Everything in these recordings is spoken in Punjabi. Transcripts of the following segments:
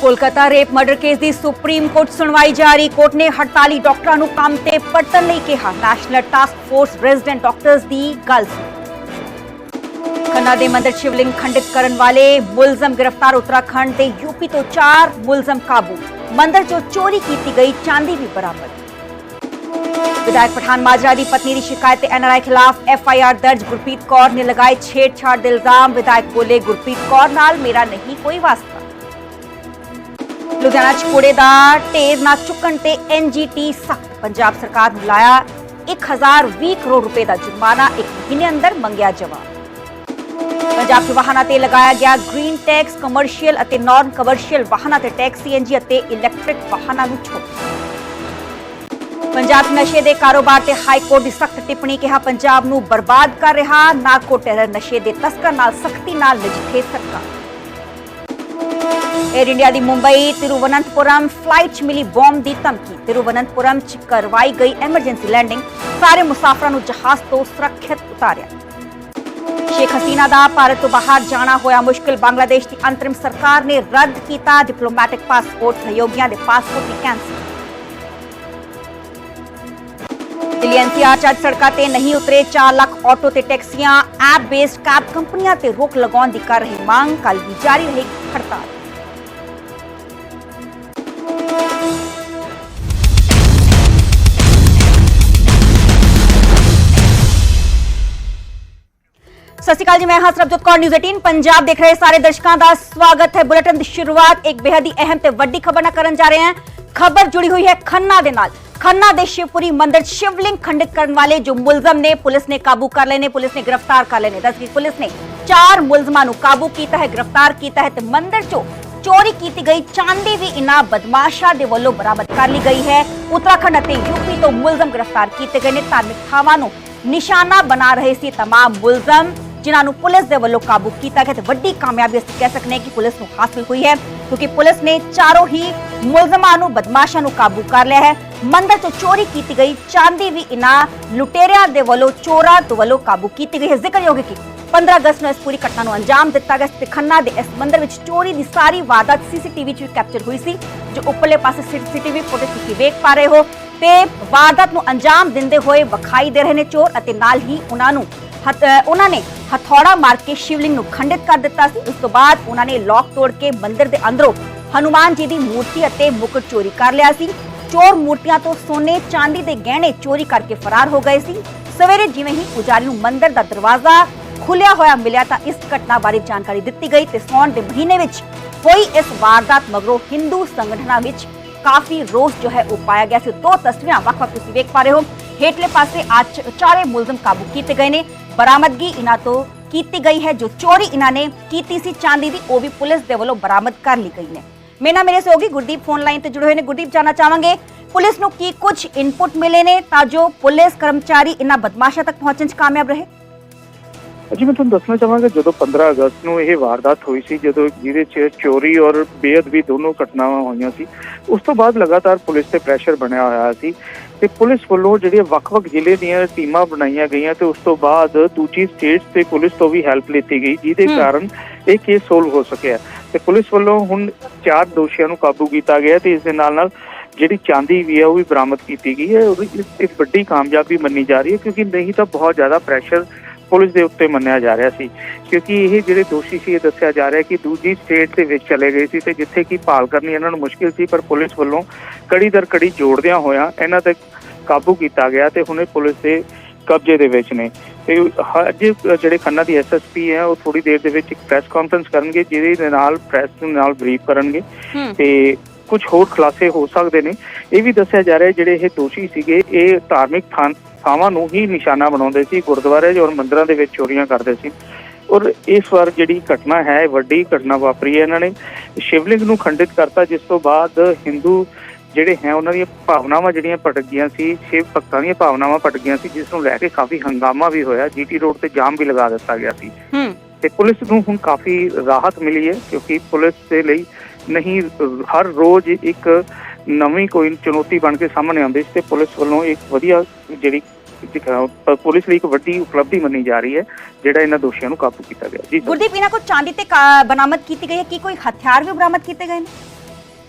ਕੋਲਕਾਤਾ ਰੇਪ ਮਰਡਰ ਕੇਸ ਦੀ ਸੁਪਰੀਮ ਕੋਰਟ ਸੁਣਵਾਈ ਜਾਰੀ। ਕੋਰਟ ਨੇ ਹੜਤਾਲੀ ਡਾਕਟਰਾਂ ਨੂੰ ਕੰਮ ਤੇ ਪਰਤਣ ਲਈ ਕਿਹਾ। National task force resident doctors ਦੀ ਗੱਲ ਖੰਨਾ ਦੇ ਮੰਦਰ ਸ਼ਿਵਲਿੰਗ ਖੰਡਿਤ ਕਰਨ ਵਾਲੇ ਮੁਲਜ਼ਮ ਗ੍ਰਿਫਤਾਰ ਉੱਤਰਾਖੰਡ ਤੇ ਯੂਪੀ ਤੋਂ 4 ਮੁਲਜ਼ਮ ਕਾਬੂ। ਮੰਦਰ ਚੋਂ ਚੋਰੀ ਕੀਤੀ ਗਈ, ਚਾਂਦੀ ਵੀ ਬਰਾਮਦ। ਵਿਧਾਇਕ ਪਠਾਨ ਮਾਜਰਾ ਦੀ ਪਤਨੀ ਦੀ ਸ਼ਿਕਾਇਤ ਤੇ ਐਨਆਰਆਈ ਖਿਲਾਫ ਐਫਆਈਆਰ ਦਰਜ। ਗੁਰਪ੍ਰੀਤ ਕੌਰ ਨੇ ਲਗਾਏ ਛੇੜਛਾੜ ਦੇ ਇਲਜ਼ਾਮ। ਵਿਧਾਇਕ ਬੋਲੇ, ਗੁਰਪ੍ਰੀਤ ਕੌਰ ਨਾਲ ਮੇਰਾ ਨਹੀਂ ਕੋਈ ਵਾਸਤਾ। ਲੁਧਿਆਣਾ ਚ ਕੂੜੇ ਦਾ ਢੇਰ ਨਾ ਚੁੱਕਣ ਤੇ ਐਨਜੀਟੀ ਸਖਤ ਪੰਜਾਬ ਸਰਕਾਰ ਨੂੰ ਲਾਇਆ 1020 ਕਰੋੜ ਰੁਪਏ ਦਾ ਜੁਰਮਾਨਾ, ਇੱਕ ਮਹੀਨੇ ਅੰਦਰ ਮੰਗਿਆ ਜਵਾਬ। ਪੰਜਾਬ 'ਚ ਵਾਹਨਾਂ ਤੇ ਲਗਾਇਆ ਗਿਆ ਗ੍ਰੀਨ ਟੈਕਸ ਕਮਰਸ਼ੀਅਲ ਅਤੇ ਨਾਨ ਕਮਰਸ਼ੀਅਲ ਵਾਹਨਾਂ ਤੇ ਟੈਕਸ ਸੀਐਨਜੀ ਅਤੇ ਇਲੈਕਟ੍ਰਿਕ ਵਾਹਨਾਂ ਨੂੰ ਛੋਟ ਪੰਜਾਬ ਨਸ਼ੇ ਦੇ ਕਾਰੋਬਾਰ ਤੇ ਹਾਈ ਕੋਰਟ ਦੀ ਸਖਤ ਟਿੱਪਣੀ ਕਿਹਾ ਪੰਜਾਬ ਨੂੰ ਬਰਬਾਦ ਕਰ ਰਿਹਾ ਨਾਰਕੋ ਟੈਰਰ ਨਸ਼ੇ ਦੇ ਤਸਕਰ ਨਾਲ ਸਖਤੀ ਨਾਲ ਨਜਿੱਠੇ ਸਰਕਾਰ। 에ਅਰ ਇੰਡੀਆ ਦੀ ਮੁੰਬਈ ਤਿਰੂਵਨੰਤਪੁਰਮ ਫਲਾਈਟ 'ਚ ਮਿਲੀ ਬੰਬ ਦੀ ਧਮਕੀ ਤਿਰੂਵਨੰਤਪੁਰਮ 'ਚ ਕਰਵਾਈ ਗਈ ਐਮਰਜੈਂਸੀ ਲੈਂਡਿੰਗ ਸਾਰੇ ਮੁਸਾਫਰਾਂ ਨੂੰ ਜਹਾਜ਼ ਤੋਂ ਸੁਰੱਖਿਅਤ ਉਤਾਰਿਆ ਸ਼ੇਖ ਹਸੀਨਾ ਦਾ ਭਾਰਤ ਤੋਂ ਬਾਹਰ ਜਾਣਾ ਹੋਇਆ ਮੁਸ਼ਕਿਲ ਬੰਗਲਾਦੇਸ਼ ਦੀ ਅੰਤਰਿਮ ਸਰਕਾਰ ਨੇ ਰੱਦ ਕੀਤਾ ਡਿਪਲੋਮੈਟਿਕ ਪਾਸਪੋਰਟ ਸਹਿਯੋਗੀਆਂ ਦੇ ਪਾਸਪੋਰਟ ਵੀ ਕੈਂਸਲ ਦਿੱਲੀ ਐਨਸੀਆਰ ਚ ਅੱਜ ਸੜਕਾਂ ਤੇ ਨਹੀਂ ਉਤਰੇ 4 ਲੱਖ ਆਟੋ ਤੇ ਟੈਕਸੀਆਂ ਐਪ ਬੇਸਡ ਕੈਬ ਕੰਪਨੀਆਂ ਤੇ ਰੋਕ ਲਗਾਉਣ ਦੀ ਕਰ ਰਹੀ ਮੰਗ ਕੱਲ ਵੀ ਜਾਰੀ ਰਹੇਗੀ ਹੜਤਾਲ ਸਤਿ ਸ਼੍ਰੀ ਅਕਾਲ ਜੀ ਮੈਂ ਹਾਂ ਸਰਬਜੋਤ ਕੌਰ ਨਿਊਜ਼ 18 ਪੰਜਾਬ ਦੇਖ ਰਹੇ ਸਾਰੇ ਦਰਸ਼ਕਾਂ ਦਾ ਸਵਾਗਤ ਹੈ ਬੁਲੇਟਿਨ ਦੀ ਸ਼ੁਰੂਆਤ ਇੱਕ ਬੇहद ਹੀ ਅਹਿਮ ਤੇ ਵੱਡੀ ਖਬਰ ਨਾਲ ਕਰਨ ਜਾ ਰਹੇ ਹਾਂ ਖਬਰ ਜੁੜੀ ਹੋਈ ਹੈ ਖੰਨਾ ਦੇ ਨਾਲ ਖੰਨਾ ਦੇ ਸ਼ਿਵਪੁਰੀ ਮੰਦਿਰ 'ਚ ਸ਼ਿਵਲਿੰਗ ਖੰਡਿਤ ਕਰਨ ਵਾਲੇ ਜੋ ਮੁਲਜ਼ਮ ਨੇ ਪੁਲਿਸ ਨੇ ਕਾਬੂ ਕਰ ਲਏ ਨੇ ਪੁਲਿਸ ਨੇ ਗ੍ਰਿਫਤਾਰ ਕਰ ਲਏ ਨੇ ਦੱਸ ਕਿ ਪੁਲਿਸ ਨੇ ਚਾਰ ਮੁਲਜ਼ਮਾਂ ਨੂੰ ਕਾਬੂ ਕੀਤਾ ਹੈ ਗ੍ਰਿਫਤਾਰ ਕੀਤਾ ਹੈ ਤੇ ਮੰਦਿਰ 'ਚੋਂ ਚੋਰੀ ਕੀਤੀ ਗਈ ਚਾਂਦੀ ਵੀ ਇਨ੍ਹਾਂ ਬਦਮਾਸ਼ਾਂ ਦੇ ਵੱਲੋਂ ਬਰਾਮਦ ਕਰ ਲਈ ਗਈ ਹੈ ਉੱਤਰਾਖੰਡ ਅਤੇ ਯੂਪੀ ਤੋਂ ਮੁਲਜ਼ਮ ਗ੍ਰਿਫਤਾਰ ਕੀਤੇ ਗਏ ਨੇ ਧਾਰਮਿਕ ਥਾਵਾਂ ਨੂੰ ਨਿਸ਼ਾਨਾ ਬਣਾ ਰਹੇ ਸੀ तमाम ਮੁਲਜ਼ਮ ਜਿਨ੍ਹਾਂ ਨੂੰ ਪੁਲਿਸ ਦੇ ਵੱਲੋਂ ਕਾਬੂ ਕੀਤਾ ਗਿਆ ਤੇ ਵੱਡੀ ਕਾਮਯਾਬੀ ਅਸੀਂ ਕਹਿ ਸਕਨੇ ਕਿ ਪੁਲਿਸ ਨੂੰ ਹਾਸਲ ਹੋਈ ਹੈ ਕਿਉਂਕਿ ਪੁਲਿਸ ਨੇ ਚਾਰੋਂ ਹੀ ਮੁਲਜ਼ਮਾਂ ਨੂੰ ਬਦਮਾਸ਼ਾਂ ਨੂੰ ਕਾਬੂ ਕਰ ਲਿਆ ਹੈ ਮੰਦਰ ਤੋਂ ਚੋਰੀ ਕੀਤੀ ਗਈ ਚਾਂਦੀ ਵੀ ਇਨ੍ਹਾਂ ਲੁਟੇਰਿਆਂ ਦੇ ਵੱਲੋਂ ਚੋਰਾਂ ਤੋਂ ਵੱਲੋਂ ਕਾਬੂ ਕੀਤੀ ਗਈ ਹੈ ਜ਼ਿਕਰਯੋਗ ਹੈ ਕਿ 15 ਅਗਸਤ ਨੂੰ ਇਸ ਪੂਰੀ ਘਟਨਾ ਨੂੰ ਅੰਜਾਮ ਦਿੱਤਾ ਗਿਆ ਤੇ ਖੰਨਾ ਦੇ ਇਸ ਮੰਦਰ ਵਿੱਚ ਚੋਰੀ ਦੀ ਸਾਰੀ ਵਾਰਦਾਤ ਸੀਸੀਟੀਵੀ 'ਚ ਕੈਪਚਰ ਹੋਈ ਸੀ, ਜੋ ਉੱਪਰਲੇ ਪਾਸੇ ਸੀਸੀਟੀਵੀ ਫੁਟੇਜ ਤੁਸੀਂ ਵੇਖ ਪਾ ਰਹੇ ਹੋ ਤੇ ਵਾਰਦਾਤ ਨੂੰ ਅੰਜਾਮ ਦਿੰਦੇ ਹੋਏ ਵਿਖਾਈ ਦੇ ਰਹੇ ਨੇ ਚੋਰ ਅਤੇ ਨਾਲ ਹੀ ਉਹਨਾਂ ਨੂੰ ਉਹਨਾਂ ਨੇ ਹਥੌੜਾ ਮਾਰ ਕੇ ਸ਼ਿਵਲਿੰਗ ਨੂੰ ਖੰਡਿਤ ਕਰ ਦਿੱਤਾ ਸੀ। ਉਸ ਤੋਂ ਬਾਅਦ ਉਹਨਾਂ ਨੇ ਲੋਕ ਤੋੜ ਕੇ ਮੰਦਿਰ ਦੇ ਅੰਦਰੋਂ ਹਨੂਮਾਨ ਜੀ ਦੀ ਮੂਰਤੀ ਅਤੇ ਮੁਕਟ ਚੋਰੀ ਕਰ ਲਿਆ ਸੀ। ਚੋਰ ਮੂਰਤੀਆਂ ਤੋਂ ਸੋਨੇ, ਚਾਂਦੀ ਦੇ ਗਹਿਣੇ ਚੋਰੀ ਕਰਕੇ ਫਰਾਰ ਹੋ ਗਏ ਸੀ। ਸਵੇਰੇ ਜਿਵੇਂ ਹੀ ਪੁਜਾਰੀ ਨੂੰ ਮੰਦਿਰ ਦਾ ਦਰਵਾਜ਼ਾ ਖੁੱਲਿਆ ਹੋਇਆ ਮਿਲਿਆ ਤਾਂ ਇਸ ਘਟਨਾ ਬਾਰੇ ਜਾਣਕਾਰੀ ਦਿੱਤੀ ਗਈ ਤੇ ਸੌਣ ਦੇ ਮਹੀਨੇ ਵਿੱਚ ਹੋਈ ਇਸ ਵਾਰਦਾਤ ਮਗਰੋਂ ਹਿੰਦੂ ਸੰਗਠਨਾਂ ਵਿੱਚ ਕਾਫੀ ਰੋਸ ਜੋ ਹੈ ਉਹ ਪਾਇਆ ਗਿਆ ਸੀ। ਦੋ ਤਸਵੀਰਾਂ ਵੱਖ-ਵੱਖ ਤੁਸੀਂ ਵੇਖ ਪਾ ਰਹੇ ਹੋ। ਹੇਠਲੇ ਪਾਸੇ ਅੱਜ ਚਾਰੇ ਮੁਲਜ਼ਮ ਕਾਬੂ ਕੀਤੇ ਗਏ ਨੇ। ਬਰਾਮਦਗੀ ਇਹਨਾਂ ਤੋਂ ਕੀਤੀ ਗਈ ਹੈ। ਜੋ ਚੋਰੀ ਇਹਨਾਂ ਨੇ ਕੀਤੀ ਸੀ ਚਾਂਦੀ ਦੀ, ਉਹ ਵੀ ਪੁਲਿਸ ਦੇ ਵੱਲੋਂ ਬਰਾਮਦ ਕਰ ਲਈ ਗਈ ਨੇ। ਮੇਰੇ ਨਾਲ ਮੇਰੇ ਸਹਿਯੋਗੀ ਗੁਰਦੀਪ ਫੋਨ ਲਾਈਨ ਤੇ ਜੁੜੇ ਹੋਏ ਨੇ। ਗੁਰਦੀਪ ਜਾਨਣਾ ਚਾਹਾਂਗੇ ਪੁਲਿਸ ਨੂੰ ਕੀ ਕੁਝ ਇਨਪੁਟ ਮਿਲੇ ਨੇ ਤਾਂ ਜੋ ਪੁਲਿਸ ਕਰਮਚਾਰੀ ਇਹਨਾਂ ਬਦਮਾਸ਼ਾਂ ਤੱਕ ਪਹੁੰਚਣ 'ਚ ਕਾਮਯਾਬ ਰਹੇ। ਜੀ ਮੈਂ ਤੁਹਾਨੂੰ ਦੱਸਣਾ ਚਾਹਾਂਗਾ ਜਦੋਂ 15 ਅਗਸਤ ਨੂੰ ਇਹ ਵਾਰਦਾਤ ਹੋਈ ਸੀ ਜਦੋਂ ਜਿਹਦੇ 'ਚ ਚੋਰੀ ਔਰ ਬੇਅਦਬੀ ਦੋਨੋਂ ਘਟਨਾਵਾਂ ਹੋਈਆਂ ਸੀ ਉਸ ਤੋਂ ਬਾਅਦ ਲਗਾਤਾਰ ਪੁਲਿਸ ਤੇ ਪ੍ਰੈਸ਼ਰ ਬਣਿਆ ਹੋਇਆ ਸੀ ਤੇ ਪੁਲਿਸ ਵੱਲੋਂ ਜਿਹੜੀਆਂ ਵੱਖ-ਵੱਖ ਜ਼ਿਲ੍ਹੇ ਦੀਆਂ ਟੀਮਾਂ ਬਣਾਈਆਂ ਗਈਆਂ ਤੇ ਉਸ ਤੋਂ ਬਾਅਦ ਦੂਜੀ ਸਟੇਟਸ ਤੇ ਪੁਲਿਸ ਤੋਂ ਵੀ ਹੈਲਪ ਲਿੱਤੀ ਗਈ ਜਿਹਦੇ। ਕਾਰਨ ਇਹ ਕੇਸ ਸੋਲਵ ਹੋ ਸਕਿਆ ਤੇ ਪੁਲਿਸ ਵੱਲੋਂ ਹੁਣ ਚਾਰ ਦੋਸ਼ੀਆਂ ਨੂੰ ਕਾਬੂ ਕੀਤਾ ਗਿਆ ਤੇ ਇਸ ਦੇ ਨਾਲ ਨਾਲ ਜਿਹੜੀ ਚਾਂਦੀ ਵੀ ਹੈ ਉਹ ਵੀ ਬਰਾਮਦ ਕੀਤੀ ਗਈ ਹੈ ਉਹ ਇੱਕ ਵੱਡੀ ਕਾਮਯਾਬੀ ਮੰਨੀ ਜਾ ਰਹੀ ਹੈ ਕਿਉਂਕਿ ਨਹੀਂ ਤਾਂ ਬਹੁਤ ਜ਼ਿਆਦਾ ਪ੍ਰੈਸ਼ਰ ਪੁਲਿਸ ਦੇ ਉੱਤੇ ਮੰਨਿਆ ਜਾ ਰਿਹਾ ਸੀ ਕਿਉਂਕਿ ਇਹ ਜਿਹੜੇ ਦੋਸ਼ੀ ਸੀ ਇਹ ਦੱਸਿਆ ਜਾ ਰਿਹਾ ਕਿ ਦੂਜੀ ਸਟੇਟ ਦੇ ਵਿੱਚ ਚਲੇ ਗਏ ਸੀ ਤੇ ਜਿੱਥੇ ਕੀ ਭਾਲ ਕਰਨੀ ਇਹਨਾਂ ਨੂੰ ਮੁਸ਼ਕਿਲ ਸੀ ਪਰ ਪੁਲਿਸ ਵੱਲੋਂ ਕੜੀ ਦਰ ਕੜੀ ਜੋੜਦਿਆਂ ਹੋਇਆਂ ਇਹਨਾਂ ਤੇ ਕਾਬੂ ਕੀਤਾ ਗਿਆ ਤੇ ਹੁਣੇ ਪੁਲਿਸ ਦੇ ਕਬਜ਼ੇ ਦੇ ਵਿੱਚ ਨੇ। ਤੇ ਅੱਜ ਜਿਹੜੇ ਖੰਨਾ ਦੀ ਐਸਐਸਪੀ ਹੈ ਉਹ ਥੋੜੀ ਦੇਰ ਦੇ ਵਿੱਚ ਇੱਕ ਪ੍ਰੈਸ ਕਾਨਫਰੰਸ ਕਰਨਗੇ ਜਿਹਦੇ ਨਾਲ ਪ੍ਰੈਸ ਨੂੰ ਨਾਲ ਬਰੀਫ ਕਰਨਗੇ। ਤੇ ਕੁਝ ਹੋਰ ਖੁਲਾਸੇ ਹੋ ਸਕਦੇ ਨੇ। ਇਹ ਵੀ ਦੱਸਿਆ ਜਾ ਰਿਹਾ ਜਿਹੜੇ ਇਹ ਦੋਸ਼ੀ ਸੀਗੇ ਇਹ ਧਾਰਮਿਕ ਥਾਵਾਂ ਨੂੰ ਹੀ ਨਿਸ਼ਾਨਾ ਬਣਾਉਂਦੇ ਸੀ ਗੁਰਦੁਆਰੇ ਔਰ ਮੰਦਿਰਾਂ ਦੇ ਵਿੱਚ ਚੋਰੀਆਂ ਕਰਦੇ ਸੀ। ਔਰ ਇਸ ਵਾਰ ਜਿਹੜੀ ਘਟਨਾ ਹੈ ਵੱਡੀ ਘਟਨਾ ਵਾਪਰੀ ਹੈ ਇਹਨਾਂ ਨੇ। ਸ਼ਿਵਲਿੰਗ ਨੂੰ ਖੰਡਿਤ ਕਰਤਾ ਜਿਸ ਤੋਂ ਬਾਅਦ ਹਿੰਦੂ ਜਿਹੜੇ ਹੈ ਉਹਨਾਂ ਦੀਆਂ ਭਾਵਨਾਵਾਂ ਜਿਹੜੀਆਂ ਭਟਕ ਗਈਆਂ ਸੀ ਸ਼ਿਵ ਭਗਤਾਂ ਦੀਆਂ ਭਾਵਨਾਵਾਂ ਭਟਕ ਗਈਆਂ ਸੀ ਜਿਸ ਨੂੰ ਲੈ ਕੇ ਕਾਫੀ ਹੰਗਾਮਾ ਵੀ ਹੋਇਆ। ਜੀਟੀ ਰੋਡ ਤੇ ਜਾਮ ਵੀ ਲਗਾ ਦਿੱਤਾ ਗਿਆ ਸੀ। ਤੇ ਪੁਲਿਸ ਨੂੰ ਹੁਣ ਕਾਫੀ ਰਾਹਤ ਮਿਲੀ ਹੈ ਕਿਉਂਕਿ ਪੁਲਿਸ ਦੇ ਲਈ ਨਹੀਂ, ਹਰ ਰੋਜ਼ ਇੱਕ ਨਵੀਂ ਕੋਈ ਚੁਣੌਤੀ ਬਣ ਕੇ ਸਾਹਮਣੇ ਆਉਂਦੀ ਸੀ ਤੇ ਪੁਲਿਸ ਵੱਲੋਂ ਇੱਕ ਵਧੀਆ ਜਿਹੜੀ ਪੁਲਿਸ ਲਈ ਇੱਕ ਵੱਡੀ ਉਪਲਬਧੀ ਮੰਨੀ ਜਾ ਰਹੀ ਹੈ, ਜਿਹੜਾ ਇਹਨਾਂ ਦੋਸ਼ੀਆਂ ਨੂੰ ਕਾਬੂ ਕੀਤਾ ਗਿਆ ਜੀ ਸਰ। ਗੁਰਦੀਪ, ਇਹਨਾਂ ਕੋਲ ਚਾਂਦੀ ਤੇ ਬਰਾਮਦ ਕੀਤੀ ਗਈ ਹੈ, ਕੀ ਕੋਈ ਹਥਿਆਰ ਵੀ ਬਰਾਮਦ ਕੀਤੇ ਗਏ ਨੇ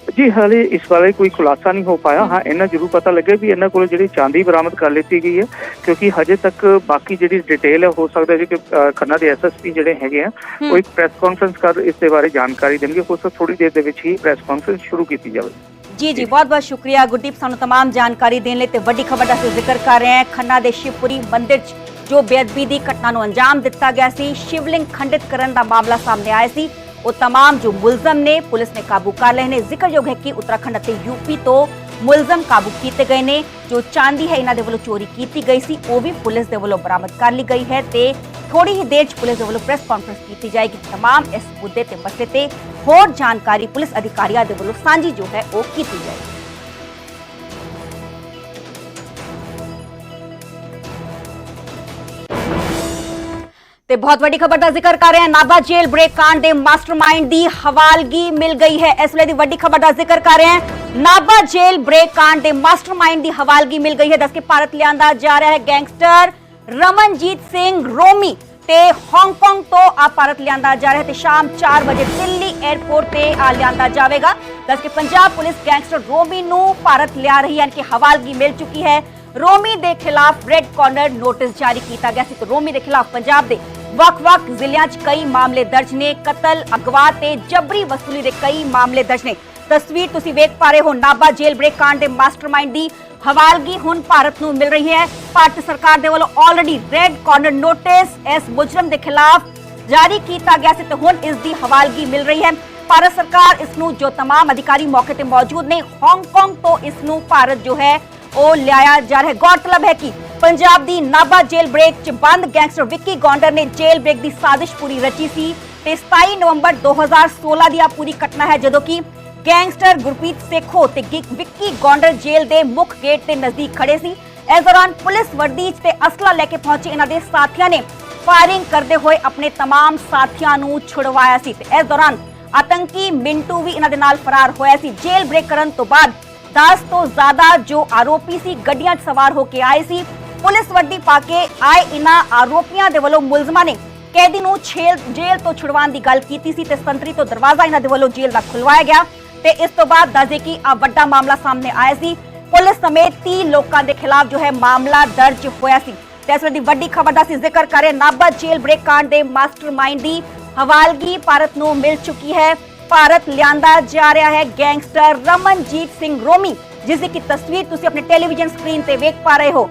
ਜੀ ਹਾਲੇ ਇਸ ਬਾਰੇ ਕੋਈ ਖੁਲਾਸਾ ਨਹੀਂ ਹੋ ਪਾਇਆ ਹਾਂ ਇਹਨਾਂ ਜ਼ਰੂਰ ਪਤਾ ਲੱਗਿਆ ਵੀ ਇਹਨਾਂ ਕੋਲ ਜਿਹੜੀ ਚਾਂਦੀ ਬਰਾਮਦ ਕਰ ਲਿੱਤੀ ਗਈ ਹੈ ਕਿਉਂਕਿ ਹਜੇ ਤੱਕ ਬਾਕੀ ਜਿਹੜੀ ਡਿਟੇਲ ਹੈ ਹੋ ਸਕਦਾ ਹੈ ਕਿ ਅ, ਖੰਨਾ ਦੇ ਐਸਐਸਪੀ ਜਿਹੜੇ ਹੈਗੇ ਆ ਉਹ ਇੱਕ ਪ੍ਰੈਸ ਕਾਨਫਰੰਸ ਕਰ ਇਸ ਦੇ ਬਾਰੇ ਜਾਣਕਾਰੀ ਦੇਣਗੇ ਹੋ ਸਕਦਾ ਥੋੜੀ ਦੇਰ ਦੇ ਵਿੱਚ ਹੀ ਪ੍ਰੈਸ ਕਾਨਫਰੰਸ ਸ਼ੁਰੂ ਕੀਤੀ ਜਾਵੇ ਜੀ ਜੀ ਬਹੁਤ ਬਹੁਤ ਸ਼ੁਕਰੀਆ ਗੁਰਦੀਪ ਸਾਨੂੰ तमाम ਜਾਣਕਾਰੀ ਦੇਣ ਲਈ ਤੇ ਵੱਡੀ ਖਬਰ ਦਾ ਅਸੀਂ ਜ਼ਿਕਰ ਕਰ ਰਹੇ ਹਾਂ ਖੰਨਾ ਦੇ ਸ਼ਿਵਪੁਰੀ ਮੰਦਿਰ 'ਚ ਜੋ ਬੇਅਦਬੀ ਦੀ ਘਟਨਾ ਨੂੰ ਅੰਜਾਮ ਦਿੱਤਾ ਗਿਆ ਸੀ ਸ਼ਿਵਲਿੰਗ ਖੰਡਿਤ ਕਰਨ ਦਾ ਮਾਮਲਾ ਸਾਹਮਣੇ ਆਇਆ ਸੀ ਉਹ तमाम ਜੋ ਮੁਲਜ਼ਮ ਨੇ ਪੁਲਿਸ ਨੇ ਕਾਬੂ ਕਰ ਲਏ ਨੇ ਜ਼ਿਕਰਯੋਗ ਹੈ ਕਿ ਉੱਤਰਾਖੰਡ ਅਤੇ ਯੂਪੀ ਤੋਂ ਮੁਲਜ਼ਮ ਕਾਬੂ ਕੀਤੇ ਗਏ ਨੇ ਜੋ ਚਾਂਦੀ ਹੈ ਇਹਨਾਂ ਦੇ ਵੱਲੋਂ ਚੋਰੀ ਕੀਤੀ ਗਈ ਸੀ ਉਹ ਵੀ ਪੁਲਿਸ ਦੇ ਵੱਲੋਂ ਬਰਾਮਦ ਕਰ ਲਈ ਗਈ ਹੈ ਤੇ ਥੋੜੀ ਹੀ ਦੇਰ 'ਚ ਪੁਲਿਸ ਦੇ ਵੱਲੋਂ ਪ੍ਰੈਸ ਕਾਨਫਰੰਸ ਕੀਤੀ ਜਾਏਗੀ तमाम ਇਸ ਮੁੱਦੇ ਤੇ ਮਸਲੇ ਤੇ ਹੋਰ ਜਾਣਕਾਰੀ ਪੁਲਿਸ ਅਧਿਕਾਰੀਆਂ ਦੇ ਵੱਲੋਂ ਸਾਂਝੀ ਜੋ ਹੈ ਉਹ ਕੀਤੀ ਜਾਏਗੀ ਤੇ ਬਹੁਤ ਵੱਡੀ ਖਬਰ ਦਾ ਜ਼ਿਕਰ ਕਰ ਰਹੇ ਹਾਂ। ਨਾਭਾ ਜੇਲ੍ਹ ਬ੍ਰੇਕ ਕਾਂਡ ਦੇ ਮਾਸਟਰਮਾਈਂਡ ਦੀ ਹਵਾਲਗੀ ਮਿਲ ਗਈ ਹੈ। ਇਸ ਵੇਲੇ ਦੀ ਵੱਡੀ ਖਬਰ ਦਾ ਜ਼ਿਕਰ ਕਰ ਰਹੇ ਹਾਂ। ਨਾਭਾ ਜੇਲ੍ਹ ਬ੍ਰੇਕ ਕਾਂਡ ਦੇ ਮਾਸਟਰਮਾਈਂਡ ਦੀ ਹਵਾਲਗੀ ਮਿਲ ਗਈ ਹੈ। ਦੱਸ ਕੇ ਭਾਰਤ ਲਿਆਂਦਾ ਜਾ ਰਿਹਾ ਹੈ ਗੈਂਗਸਟਰ ਰਮਨਜੀਤ ਸਿੰਘ ਰੋਮੀ ਤੇ ਹਾਂਗਕਾਂਗ ਤੋਂ ਆ ਭਾਰਤ ਲਿਆਂਦਾ ਜਾ ਰਿਹਾ ਤੇ ਸ਼ਾਮ 4 ਵਜੇ ਦਿੱਲੀ 에ਅਰਪੋਰਟ ਤੇ ਆ ਲਿਆਂਦਾ ਜਾਵੇਗਾ। ਦੱਸ ਕੇ ਪੰਜਾਬ ਪੁਲਿਸ ਗੈਂਗਸਟਰ ਰੋਮੀ ਨੂੰ ਭਾਰਤ ਲਿਆ ਰਹੀ ਹੈ। ਕਿ ਹਵਾਲਗੀ ਮਿਲ ਚੁੱਕੀ ਹੈ। ਰੋਮੀ ਦੇ ਖਿਲਾਫ ਰੈੱਡ ਕਾਰਨਰ ਨੋਟਿਸ ਜਾਰੀ ਕੀਤਾ ਗਿਆ ਸੀ ਤੇ ਰੋਮੀ ਦੇ ਖਿਲਾਫ ਪੰਜਾਬ ਦੇ ਵੱਖ-ਵੱਖ ਜ਼ਿਲ੍ਹਿਆਂ 'ਚ ਕਈ ਮਾਮਲੇ ਦਰਜ ਨੇ ਕਤਲ ਅਗਵਾ ਤੇ ਜਬਰੀ ਵਸੂਲੀ ਦੇ ਕਈ ਮਾਮਲੇ ਦਰਜ ਨੇ ਤਸਵੀਰ ਤੁਸੀਂ ਵੇਖ ਪਾ ਰਹੇ ਹੋ ਨਾਭਾ ਜੇਲ੍ਹ ਬ੍ਰੇਕ ਕਾਂਡ ਦੇ ਮਾਸਟਰਮਾਈਂਡ ਦੀ ਹਵਾਲਗੀ ਹੁਣ ਭਾਰਤ ਨੂੰ ਮਿਲ ਰਹੀ ਹੈ ਭਾਰਤ ਸਰਕਾਰ ਦੇ ਵੱਲੋਂ ਆਲਰੇਡੀ ਰੈੱਡ ਕਾਰਨਰ ਨੋਟਿਸ ਇਸ ਮੁਜਰਮ ਦੇ ਖਿਲਾਫ ਜਾਰੀ ਕੀਤਾ ਗਿਆ ਸੀ ਤੇ ਹੁਣ ਇਸ ਦੀ ਹਵਾਲਗੀ ਮਿਲ ਰਹੀ ਹੈ ਭਾਰਤ ਸਰਕਾਰ ਇਸ ਨੂੰ ਜੋ तमाम ਅਧਿਕਾਰੀ ਮੌਕੇ ਤੇ ਮੌਜੂਦ ਨੇ ਹਾਂਗਕਾਂਗ ਤੋਂ ਇਸ ਨੂੰ ਭਾਰਤ ਜੋ ਹੈ ਉਹ ਲਿਆਇਆ ਜਾ ਰਿਹਾ ਹੈ ਗੌਰਤਲਬ ਹੈ ਕਿ ਪੰਜਾਬ ਦੀ ਨਾਭਾ ਜੇਲ੍ਹ ਬ੍ਰੇਕ ਚ ਬੰਦ ਗੈਂਗਸਟਰ ਵਿੱਕੀ ਗੌਂਡਰ ਨੇ ਜੇਲ੍ਹ ਬ੍ਰੇਕ ਦੀ ਸਾਜ਼ਿਸ਼ ਪੂਰੀ ਰਚੀ ਸੀ ਤੇ 27 ਨਵੰਬਰ 2016 ਦੀ ਆ ਪੂਰੀ ਘਟਨਾ ਹੈ ਜਦੋਂ ਕਿ ਗੈਂਗਸਟਰ ਗੁਰਪ੍ਰੀਤ ਸੇਖੋ ਤੇ ਗਿ- ਵਿੱਕੀ ਗੌਂਡਰ ਜੇਲ੍ਹ ਦੇ ਮੁੱਖ ਗੇਟ ਦੇ ਨਜ਼ਦੀਕ ਖੜੇ ਸੀ ਇਸ ਦੌਰਾਨ ਪੁਲਿਸ ਵਰਦੀ 'ਚ ਤੇ ਅਸਲਾ ਲੈ ਕੇ ਪਹੁੰਚੇ ਇਹਨਾਂ ਦੇ ਸਾਥੀਆਂ ਨੇ ਫਾਇਰਿੰਗ ਕਰਦੇ ਹੋਏ ਆਪਣੇ तमाम ਸਾਥੀਆਂ ਨੂੰ ਛੁਡਵਾਇਆ ਸੀ ਤੇ ਇਸ ਦੌਰਾਨ ਆਤੰਕੀ ਮਿੰਟੂ ਵੀ ਇਹਨਾਂ ਦੇ ਨਾਲ ਫਰਾਰ ਹੋਇਆ ਸੀ ਜੇਲ੍ਹ ਬ੍ਰੇਕ ਕਰਨ ਤੋਂ ਬਾਅਦ 10 ਤੋਂ ਜ਼ਿਆਦਾ ਜੋ ਆਰੋਪੀ ਸੀ ਗੱਡੀਆਂ 'ਚ ਸਵਾਰ ਹੋ ਕੇ ਆਏ ਸੀ ਪੁਲਿਸ ਵਰਦੀ ਪਾ ਕੇ ਆਏ ਇਹਨਾਂ ਆਰੋਪੀਆਂ ਦੇ ਵੱਲੋਂ ਮੁਲਜ਼ਮਾਂ ਨੇ ਕੈਦੀ ਨੂੰ ਜੇਲ੍ਹ ਤੋਂ ਛੁਡਵਾਉਣ ਦੀ ਗੱਲ ਕੀਤੀ ਸੀ ਤੇ ਸੰਤਰੀ ਤੋਂ ਦਰਵਾਜ਼ਾ ਇਹਨਾਂ ਦੇ ਵੱਲੋਂ ਜੇਲ੍ਹ ਦਾ ਖੁਲਵਾਇਆ ਗਿਆ ਤੇ ਇਸ ਤੋਂ ਬਾਅਦ ਦੱਸਦੇ ਕਿ ਆ ਵੱਡਾ ਮਾਮਲਾ ਸਾਹਮਣੇ ਆਇਆ ਸੀ। ਪੁਲਿਸ ਸਮੇਤ 30 ਲੋਕਾਂ ਦੇ ਖਿਲਾਫ ਜੋ ਹੈ ਮਾਮਲਾ ਦਰਜ ਹੋਇਆ ਸੀ। ਤੇ ਇਸ ਵੇਲੇ ਦੀ ਵੱਡੀ ਖਬਰ ਦਾ ਅਸੀਂ ਜ਼ਿਕਰ ਕਰੇ ਨਾਭਾ ਜੇਲ੍ਹ ਬ੍ਰੇਕ ਕਾਂਡ ਦੇ ਮਾਸਟਰਮਾਈਂਡ ਦੀ ਹਵਾਲਗੀ ਭਾਰਤ ਨੂੰ ਮਿਲ ਚੁੱਕੀ ਹੈ। ਭਾਰਤ ਲਿਆਂਦਾ ਜਾ ਰਿਹਾ ਹੈ ਗੈਂਗਸਟਰ ਰਮਨਜੀਤ ਸਿੰਘ ਰੋਮੀ, ਜਿਸ ਦੀ ਕਿ ਤਸਵੀਰ ਤੁਸੀਂ ਆਪਣੇ ਟੈਲੀਵਿਜ਼ਨ ਸਕਰੀਨ ਤੇ ਵੇਖ ਪਾ ਰਹੇ ਹੋ।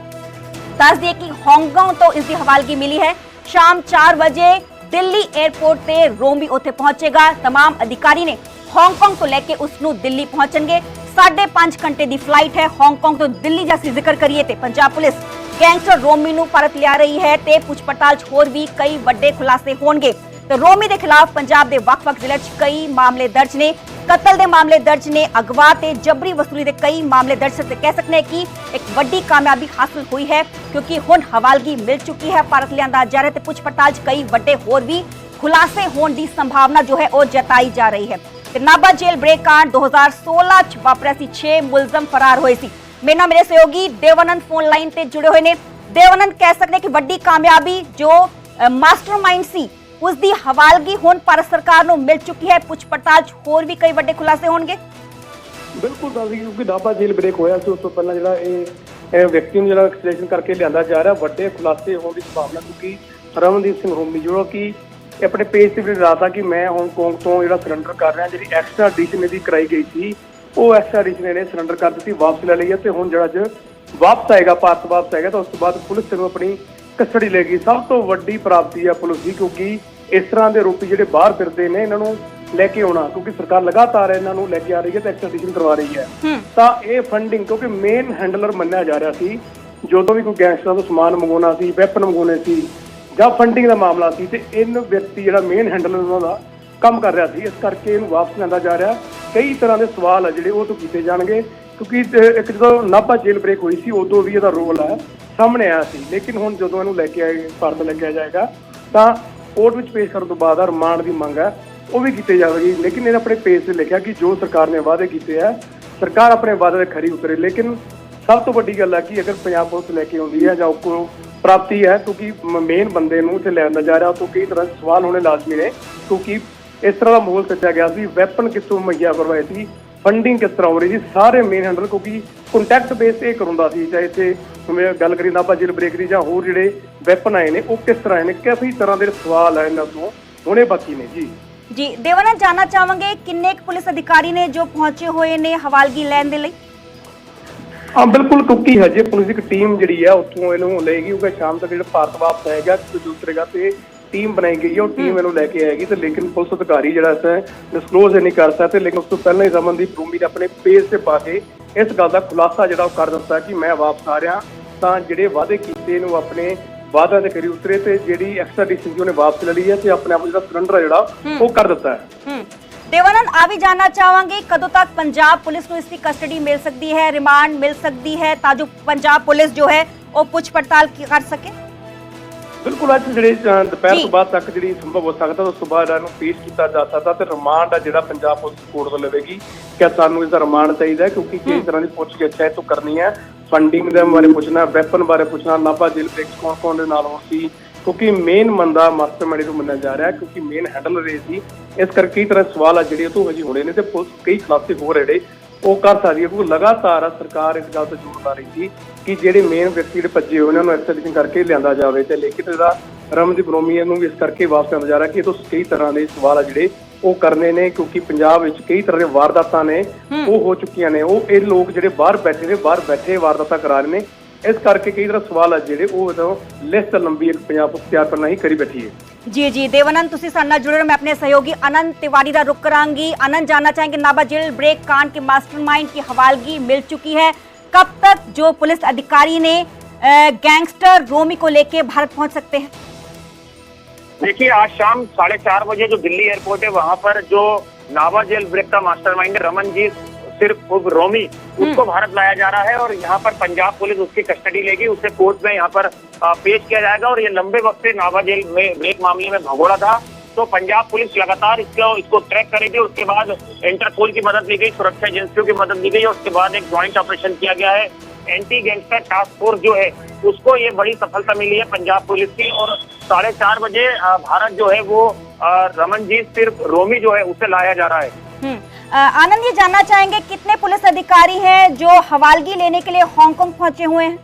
ਦੱਸ ਦਈਏ ਕਿ ਹਾਂਗਕਾਂਗ ਤੋਂ ਇਸ ਦੀ ਹਵਾਲਗੀ ਮਿਲੀ ਹੈ। ਸ਼ਾਮ 4 ਵਜੇ ਦਿੱਲੀ 에ਅਰਪੋਰਟ ਤੇ ਰੋਮੀ ਉੱਥੇ ਪਹੁੰਚੇਗਾ। तमाम ਅਧਿਕਾਰੀ ਨੇ ਹਾਂਗਕਾਂਗ ਤੋਂ ਲੈ ਕੇ ਉਸ ਨੂੰ ਦਿੱਲੀ ਪਹੁੰਚਣਗੇ। 5.5 ਘੰਟੇ ਦੀ ਫਲਾਈਟ ਹੈ। ਹਾਂਗਕਾਂਗ ਤੋਂ ਦਿੱਲੀ ਜਿਹਾ ਜ਼ਿਕਰ ਕਰੀਏ ਤੇ ਪੰਜਾਬ ਪੁਲਿਸ ਗੈਂਗਸਟਰ ਰੋਮੀ ਨੂੰ ਭਾਰਤ ਲਿਆ ਰਹੀ ਹੈ ਤੇ ਪੁੱਛ ਪੜਤਾਲ 'ਚ ਹੋਰ ਵੀ ਕਈ ਵੱਡੇ ਖੁਲਾਸੇ ਹੋਣਗੇ। ਤੇ ਰੋਮੀ ਦੇ ਖਿਲਾਫ ਪੰਜਾਬ ਦੇ ਵੱਖ-ਵੱਖ ਜ਼ਿਲ੍ਹਿਆਂ 'ਚ ਕਈ ਮਾਮਲੇ ਦਰਜ ਨੇ। ਕਤਲ ਦੇ ਮਾਮਲੇ ਦਰਜ ਨੇ, ਅਗਵਾ ਤੇ ਜਬਰੀ ਵਸੂਲੀ ਦੇ ਕਈ ਮਾਮਲੇ ਦਰਜ ਤੇ ਕਹਿ ਸਕਨੇ ਕਿ ਇੱਕ ਵੱਡੀ ਕਾਮਯਾਬੀ ਹਾਸਲ ਹੋਈ ਹੈ, ਕਿਉਂਕਿ ਹੁਣ ਹਵਾਲਗੀ ਮਿਲ ਚੁੱਕੀ ਹੈ, ਭਾਰਤ ਲਿਆਂਦਾ ਜਾ ਰਿਹਾ ਤੇ ਪੁੱਛ ਪੜਤਾਲ 'ਚ ਕਈ ਵੱਡੇ ਹੋਰ ਵੀ ਖੁਲਾਸੇ ਹੋਣ ਦੀ ਸੰਭਾਵਨਾ ਜੋ ਹੈ ਉਹ ਜਤਾਈ ਜਾ ਰਹੀ ਹੈ। ਤੇ ਨਾਭਾ ਜੇਲ੍ਹ ਬ੍ਰੇਕ ਕਾਂਡ 2016 ਚ ਵਾਪਰਿਆ ਸੀ 6 ਮੁਲਜ਼ਮ ਫਰਾਰ ਹੋਏ ਸੀ। ਮੇਰੇ ਨਾਲ ਮੇਰੇ ਸਹਿਯੋਗੀ ਦੇਵਾਨੰਦ ਫੋਨ ਲਾਈਨ ਤੇ ਜੁੜੇ ਹੋਏ ਨੇ। ਦੇਵਾਨੰਦ, ਕਹਿ ਸਕਦੇ ਕਿ ਵੱਡੀ ਕਾਮਯਾਬੀ ਜੋ ਮਾਸਟਰਮਾਈਂਡ ਸੀ ਉਸ ਦੀ ਹਵਾਲਗੀ ਹੁਣ ਭਾਰਤ ਸਰਕਾਰ ਨੂੰ ਮਿਲ ਚੁੱਕੀ ਹੈ। ਪੁੱਛ ਪੜਤਾਲ ਚ ਹੋਰ ਵੀ ਕਈ ਵੱਡੇ ਖੁਲਾਸੇ ਹੋਣਗੇ? ਬਿਲਕੁਲ ਦੱਸ ਦਈਏ ਕਿਉਂਕਿ ਨਾਭਾ ਜੇਲ੍ਹ ਬ੍ਰੇਕ ਹੋਇਆ ਸੀ, ਉਸ ਤੋਂ ਪਹਿਲਾਂ ਜਿਹੜਾ ਇਹ ਇਹ ਵਿਅਕਤੀ ਨੂੰ ਜਿਹੜਾ ਐਕਸਟ੍ਰੈਸ਼ਨ ਕਰਕੇ ਲਿਆਂਦਾ ਜਾ ਰਿਹਾ, ਵੱਡੇ ਖੁਲਾਸੇ ਹੋਣ ਦੀ ਸੰਭਾਵਨਾ ਕਿਉਂਕਿ ਰਮਨਦੀਪ ਸਿੰਘ ਰੋਮੀ ਜਿਹੜਾ ਕਿ ਆਪਣੇ ਪੇਜ ਤੇ ਵੀ ਰਾਤਾ ਕਿ ਮੈਂ ਹਾਂਗਕਾਂਗ ਤੋਂ ਜਿਹੜਾ ਸਰੈਂਡਰ ਕਰ ਰਿਹਾ, ਜਿਹੜੀ ਐਕਸਟਰਾ ਐਡੀਸ਼ਨ ਇਹਦੀ ਕਰਾਈ ਗਈ ਸੀ, ਉਹ ਐਕਸਟਰਾ ਐਡੀਸ਼ਨ ਇਹਨੇ ਸਰੈਂਡਰ ਕਰ ਦਿੱਤੀ, ਵਾਪਸ ਲੈ ਲਈ ਹੈ ਤੇ ਹੁਣ ਜਿਹੜਾ ਅੱਜ ਵਾਪਸ ਆਏਗਾ, ਭਾਰਤ ਵਾਪਸ ਆਏਗਾ, ਤਾਂ ਉਸ ਤੋਂ ਬਾਅਦ ਪੁਲਿਸ ਇਹਨੂੰ ਆਪਣੀ ਕਸਟਡੀ ਲੈ ਗਈ। ਸਭ ਤੋਂ ਵੱਡੀ ਪ੍ਰਾਪਤੀ ਹੈ ਪੁਲਿਸ ਦੀ ਕਿਉਂਕਿ ਇਸ ਤਰ੍ਹਾਂ ਦੇ ਆਰੋਪੀ ਜਿਹੜੇ ਬਾਹਰ ਫਿਰਦੇ ਨੇ ਇਹਨਾਂ ਨੂੰ ਲੈ ਕੇ ਆਉਣਾ ਕਿਉਂਕਿ ਸਰਕਾਰ ਲਗਾਤਾਰ ਇਹਨਾਂ ਨੂੰ ਲੈ ਕੇ ਆ ਰਹੀ ਹੈ ਤੇ ਐਕਸਟ੍ਰੈਡੀਸ਼ਨ ਕਰਵਾ ਰਹੀ ਹੈ। ਤਾਂ ਇਹ ਫੰਡਿੰਗ ਕਿਉਂਕਿ ਮੇਨ ਹੈਂਡਲਰ ਮੰਨਿਆ ਜਾ ਰਿਹਾ ਸੀ ਜਦੋਂ ਵੀ ਕੋਈ ਗੈਂਗਸਟਰਾਂ ਤੋਂ ਸਮਾਨ ਮੰਗਾਉਣਾ ਸੀ ਵੈਪਨ ਮੰਗਾਉਣੇ ਸੀ ਜਾਂ ਫੰਡਿੰਗ ਦਾ ਮਾਮਲਾ ਸੀ ਤੇ ਇਹਨ ਵਿਅਕਤੀ ਜਿਹੜਾ ਮੇਨ ਹੈਂਡਲਰ ਉਹਨਾਂ ਦਾ ਕੰਮ ਕਰ ਰਿਹਾ ਸੀ ਇਸ ਕਰਕੇ ਇਹਨੂੰ ਵਾਪਸ ਲਿਆਂਦਾ ਜਾ ਰਿਹਾ। ਕਈ ਤਰ੍ਹਾਂ ਦੇ ਸਵਾਲ ਆ ਜਿਹੜੇ ਉਹ ਤੋਂ ਕੀਤੇ ਜਾਣਗੇ ਕਿਉਂਕਿ ਇੱਕ ਜਦੋਂ ਨਾਭਾ ਜੇਲ੍ਹ ਬ੍ਰੇਕ ਹੋਈ ਸੀ ਉਦੋਂ ਵੀ ਇਹਦਾ ਰੋਲ ਹੈ ਸਾਹਮਣੇ ਆਇਆ ਸੀ। ਲੇਕਿਨ ਹੁਣ ਜਦੋਂ ਇਹਨੂੰ ਲੈ ਕੇ ਆਏ ਭਾਰਤ ਲੈ ਕੇ ਆ ਜਾਏਗਾ, ਤਾਂ ਕੋਰਟ ਵਿੱਚ ਪੇਸ਼ ਕਰਨ ਤੋਂ ਬਾਅਦ ਰਿਮਾਂਡ ਦੀ ਮੰਗ ਹੈ। ਉਹ ਵੀ ਕੀਤੀ ਜਾਵੇਗੀ। ਲੇਕਿਨ ਇਹਨੇ ਆਪਣੇ ਪੇਜ ਤੇ ਲਿਖਿਆ ਕਿ ਜੋ ਸਰਕਾਰ ਨੇ ਵਾਅਦੇ ਕੀਤੇ ਆ, ਸਰਕਾਰ ਆਪਣੇ ਵਾਅਦੇ ਤੇ ਖਰੀ ਉਤਰੇ। ਲੇਕਿਨ ਸਭ ਤੋਂ ਵੱਡੀ ਗੱਲ ਹੈ ਕਿ ਅਗਰ ਪੰਜਾਬ ਪੁਲਿਸ ਲੈ ਕੇ ਆਉਂਦੀ ਹੈ ਜਾਂ ਉਹ ਪ੍ਰਾਪਤੀ ਹੈ, ਕਿਉਂਕਿ ਮੇਨ ਬੰਦੇ ਨੂੰ ਇੱਥੇ ਲਿਆਂਦਾ ਜਾ ਰਿਹਾ ਉਹ ਤੋਂ ਕਈ ਤਰ੍ਹਾਂ ਸਵਾਲ ਹੋਣੇ ਲਾਜ਼ਮੀ ਨੇ, ਕਿਉਂਕਿ ਇਸ ਤਰ੍ਹਾਂ ਦਾ ਮਾਹੌਲ ਸੱਜਿਆ ਗਿਆ ਸੀ। ਵੈਪਨ ਕਿਸ ਤੋਂ ਮੁਹੱਈਆ ਕਰਵਾਏ ਸੀ? ਫੰਡਿੰਗ ਕਿਸ ਤਰ੍ਹਾਂ ਹੋ ਰਹੀ ਸੀ ਸਾਰੇ ਮੇਨ ਹੈਂਡਲ ਕਿਉਂਕਿ ਕੰਟੈਕਟ ਬੇਸ ਇਹ ਕਰਾਉਂਦਾ ਸੀ ਚਾਹੇ ਇੱਥੇ ਜਿਵੇਂ ਗੱਲ ਕਰੀ ਨਾਭਾ ਜੇਲ੍ਹ ਬ੍ਰੇਕ ਦੀ ਜਾਂ ਹੋਰ ਜਿਹੜੇ ਵੈਪਨ ਆਏ ਨੇ ਉਹ ਕਿਸ ਤਰ੍ਹਾਂ ਆਏ ਨੇ ਕਾਫੀ ਤਰ੍ਹਾਂ ਦੇ ਸਵਾਲ ਹੈ ਇਹਨਾਂ ਤੋਂ ਹੁਣੇ ਬਾਕੀ ਨੇ ਜੀ। ਜੀ ਦੇਵਾਨੰਦ ਜਾਨਣਾ ਚਾਹਾਂਗੇ ਕਿੰਨੇ ਕੁ ਪੁਲਿਸ ਅਧਿਕਾਰੀ ਨੇ ਜੋ ਪਹੁੰਚੇ ਹੋਏ ਨੇ ਹਵਾਲਗੀ ਲੈਣ ਦੇ ਲਈ? ਹਾਂ ਬਿਲਕੁਲ ਕਿਉਂਕਿ ਹਜੇ ਪੁਲਿਸ ਦੀ ਟੀਮ ਜਿਹੜੀ ਆ ਉੱਥੋਂ ਇਹਨੂੰ ਲਏਗੀ ਕਿਉਂਕਿ ਸ਼ਾਮ ਤੱਕ ਜਿਹੜਾ ਭਾਰਤ ਵਾਪਸ ਆਏਗਾ ਤੇ ਦੂਸਰੇਗਾ ਤੇ ਟੀਮ ਬਣਾਈ ਗਈ ਹੈ ਉਹ ਟੀਮ ਇਹਨੂੰ ਲੈ ਕੇ ਆਏਗੀ ਤੇ ਲੇਕਿਨ ਪੁਲਿਸ ਅਧਿਕਾਰੀ ਜਿਹੜਾ ਹੈ ਡਿਸਕਲੋਜ਼ ਨਹੀਂ ਕਰ ਸਕਦਾ ਤੇ ਲੇਕਿਨ ਉਸ ਤੋਂ ਪਹਿਲਾਂ ਹੀ ਰਮਨਦੀਪ ਰੂਮੀ ਨੇ ਆਪਣੇ ਪੇਜ ਤੇ ਪਾ ਕੇ ਇਸ ਗੱਲ ਦਾ ਖੁਲਾਸਾ ਜਿਹੜਾ ਉਹ ਕਰ ਦਿੱਤਾ ਕਿ ਮੈਂ ਵਾਪਸ ਆ ਰਿਹਾ ਤਾਂ ਜਿਹੜੇ ਵਾਅਦੇ ਕੀਤੇ ਨੂੰ ਆਪਣੇ ਵਾਅਦਿਆਂ ਦੇ ਕਰੀ ਉਤਰੇ ਤੇ ਜਿਹੜੀ ਐਕਸਟ੍ਰਾਡੀਸ਼ਨ ਸੀ ਉਹਨੇ ਵਾਪਸ ਲੈ ਲਈ ਹੈ ਤੇ ਆਪਣੇ ਆਪ ਜਿਹੜਾ ਸਰੈਂਡਰ ਜਿਹੜਾ ਉਹ ਕਰ ਦਿੱਤਾ ਹੈ। ਦੇਵਾਨੰਦ ਆ ਵੀ ਜਾਨਣਾ ਚਾਹਾਂਗੇ ਕਦੋਂ ਤੱਕ ਪੰਜਾਬ ਪੁਲਿਸ ਨੂੰ ਇਸ ਦੀ ਕਸਟਡੀ ਮਿਲ ਸਕਦੀ ਹੈ ਰਿਮਾਂਡ ਮਿਲ ਸਕਦੀ ਹੈ ਤਾਂ ਜੋ ਪੰਜਾਬ ਪੁਲਿਸ ਜੋ ਹੈ ਉਹ ਪੁੱਛ ਪੜਤਾਲ ਕਰ ਸਕੇ? ਬਿਲਕੁਲ ਅੱਜ ਜਿਹੜੇ ਦੁਪਹਿਰ। ਤੋਂ ਬਾਅਦ ਤੱਕ ਜਿਹੜੀ ਸੰਭਵ ਹੋ ਸਕਦਾ ਤੋਂ ਬਾਅਦ ਇਹਨੂੰ ਪੇਸ਼ ਕੀਤਾ ਜਾ ਸਕਦਾ ਤੇ ਰਿਮਾਂਡ ਆ ਜਿਹੜਾ ਪੰਜਾਬ ਪੁਲਿਸ ਕੋਰਟ ਤੋਂ ਲਵੇਗੀ ਕਿ ਸਾਨੂੰ ਇਸ ਦਾ ਰਿਮਾਂਡ ਚਾਹੀਦਾ ਕਿਉਂਕਿ ਕਿਸ ਤਰ੍ਹਾਂ ਦੀ ਪੁੱਛਗਿੱਛ ਹੈ ਇਹ ਤੋਂ ਕਰਨੀ ਹੈ। ਫੰਡਿੰਗ ਦੇ ਬਾਰੇ ਪੁੱਛਣਾ ਵੈਪਨ ਬਾਰੇ ਪੁੱਛਣਾ ਨਾਭਾ ਜੇਲ੍ਹ ਬ੍ਰੇਕਸ ਕੌਣ ਕੌਣ ਦੇ ਨਾਲ ਹੋ ਸੀ ਕਿਉਂਕਿ ਮੇਨ ਬੰਦਾ ਮਾਸਟਰਮਾਈਂਡ ਨੂੰ ਮੰਨਿਆ ਜਾ ਰਿਹਾ ਕਿਉਂਕਿ ਮੇਨ ਹੈਂਡਲ ਰਹੇ ਸੀ। ਇਸ ਕਰਕੇ ਕਈ ਤਰ੍ਹਾਂ ਸਵਾਲ ਆ ਜਿਹੜੇ ਉਹ ਤੋਂ ਹਜੇ ਹੋਣੇ ਨੇ ਤੇ ਪੁਲਿਸ ਕਈ ਖੁਲਾਸੇ ਹੋ ਰਹੇ ਨੇ। ਉਹ ਕਰ ਸਕਦੀ ਹੈ ਕਿਉਂਕਿ ਲਗਾਤਾਰ ਸਰਕਾਰ ਇਸ ਗੱਲ ਤੇ ਜ਼ੋਰ ਲਾ ਰਹੀ ਸੀ ਕਿ ਜਿਹੜੇ ਮੇਨ ਵਿਅਕਤੀ ਜਿਹੜੇ ਭੱਜੇ ਹੋਏ ਉਹਨਾਂ ਨੂੰ ਐਕਸਟ੍ਰੈਡੀਸ਼ਨ ਕਰਕੇ ਲਿਆਂਦਾ ਜਾਵੇ ਤੇ ਲੇਕਿਨ ਇਹਦਾ ਰਮਨਦੀਪ ਰੋਮੀ ਨੂੰ ਵੀ ਇਸ ਕਰਕੇ ਵਾਪਸ ਆਉਂਦਾ ਜਾ ਰਿਹਾ ਕਿ ਇਹ ਤੋਂ ਕਈ ਤਰ੍ਹਾਂ ਦੇ ਸਵਾਲ ਆ ਜਿਹੜੇ ਉਹ ਕਰਨੇ ਨੇ ਕਿਉਂਕਿ ਪੰਜਾਬ ਵਿੱਚ ਕਈ ਤਰ੍ਹਾਂ ਦੇ ਵਾਰਦਾਤਾਂ ਨੇ ਉਹ ਹੋ ਚੁੱਕੀਆਂ ਨੇ ਉਹ ਇਹ ਲੋਕ ਜਿਹੜੇ ਬਾਹਰ ਬੈਠੇ ਨੇ ਬਾਹਰ ਬੈਠੇ ਵਾਰਦਾਤਾਂ ਕਰਾ ਰਹੇ ਨੇ ਇਸ ਕਰਕੇ ਕਈ ਤਰ੍ਹਾਂ ਸਵਾਲ ਆ ਜਿਹੜੇ ਉਹ ਇਹਦਾ ਲਿਸਟ ਲੰਬੀ ਇੱਕ ਪੰਜਾਬ ਪੁਲਿਸ ਤਿਆਰ ਕਰਨਾ ਹੀ ਕਰੀ ਬੈਠੀ ਹੈ ਜੀ ਜੀ ਦੇਵਾਨੰਦ ਤੁਸੀਂ ਸਾਡੇ ਨਾਲ ਜੁੜੇ ਰਹੋ ਮੈਂ ਆਪਣੇ सहयोगी अनंत तिवारी का रुख करांगी अनंत जानना चाहेंगे नाबा जेल ब्रेक कांड के मास्टरमाइंड की हवालगी मिल चुकी है कब तक जो पुलिस अधिकारी ने गैंगस्टर रोमी को लेके भारत पहुँच सकते हैं? देखिए आज शाम साढ़े चार बजे जो दिल्ली एयरपोर्ट है वहाँ पर जो नावा जेल ब्रेक का मास्टरमाइंड रमनजीत सिर्फ़ रोमी उसको भारत लाया जा रहा है और यहाँ पर पंजाब पुलिस उसकी कस्टडी लेगी। उसे कोर्ट में यहाँ पर पेश किया जाएगा और ये लंबे वक्त से नावा जेल में ब्रेक मामले में भगोड़ा था। तो पंजाब पुलिस लगातार इसको इसको ट्रैक करेगी उसके बाद इंटरपोल की मदद ली गई सुरक्षा एजेंसियों की मदद ली गई और उसके बाद एक ज्वाइंट ऑपरेशन किया गया है। एंटी गैंगस्टर टास्क फोर्स जो है उसको ये बड़ी सफलता मिली है पंजाब पुलिस की और साढ़े चार बजे भारत जो है वो रमनजीत सिर्फ़ रोमी जो है उसे लाया जा रहा है। हम्म, आनंद ये जानना चाहेंगे कितने पुलिस अधिकारी हैं जो हवालगी लेने के लिए हांगकांग पहुँचे हुए हैं?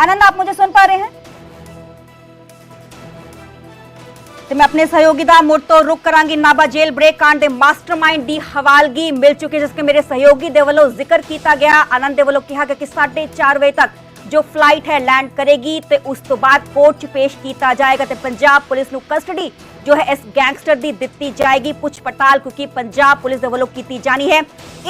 आनंद आप मुझे सुन पा रहे हैं? ਤੇ ਮੈਂ ਆਪਣੇ ਸਹਿਯੋਗੀ ਦਾ ਮੁੜ ਤੋਂ ਰੁਕ ਕਰਾਂਗੀ। ਨਾਬਾ ਜੇਲ ਬ੍ਰੇਕ ਕਾਂਡ ਦੇ ਮਾਸਟਰਮਾਈਂਡ ਦੀ ਹਵਾਲਗੀ ਮਿਲ ਚੁੱਕੀ ਜਿਸ ਕੇ ਮੇਰੇ ਸਹਿਯੋਗੀ ਦੇ ਵੱਲੋਂ ਜ਼ਿਕਰ ਕੀਤਾ ਗਿਆ। ਆਨੰਦ ਦੇ ਵੱਲੋਂ ਕਿਹਾ ਗਿਆ ਕਿ 4:30 ਵਜੇ ਤੱਕ ਜੋ ਫਲਾਈਟ ਹੈ ਲੈਂਡ ਕਰੇਗੀ ਤੇ ਉਸ ਤੋਂ ਬਾਅਦ ਕੋਰਟ 'ਚ ਪੇਸ਼ ਕੀਤਾ ਜਾਏਗਾ ਤੇ ਪੰਜਾਬ ਪੁਲਿਸ ਨੂੰ ਕਸਟਡੀ ਜੋ ਹੈ ਇਸ ਗੈਂਗਸਟਰ ਦੀ ਦਿੱਤੀ ਜਾਏਗੀ। ਪੁੱਛ ਪੜਤਾਲ ਕਿਉਂਕਿ ਪੰਜਾਬ ਪੁਲਿਸ ਦੇ ਵੱਲੋਂ ਕੀਤੀ ਜਾਣੀ ਹੈ।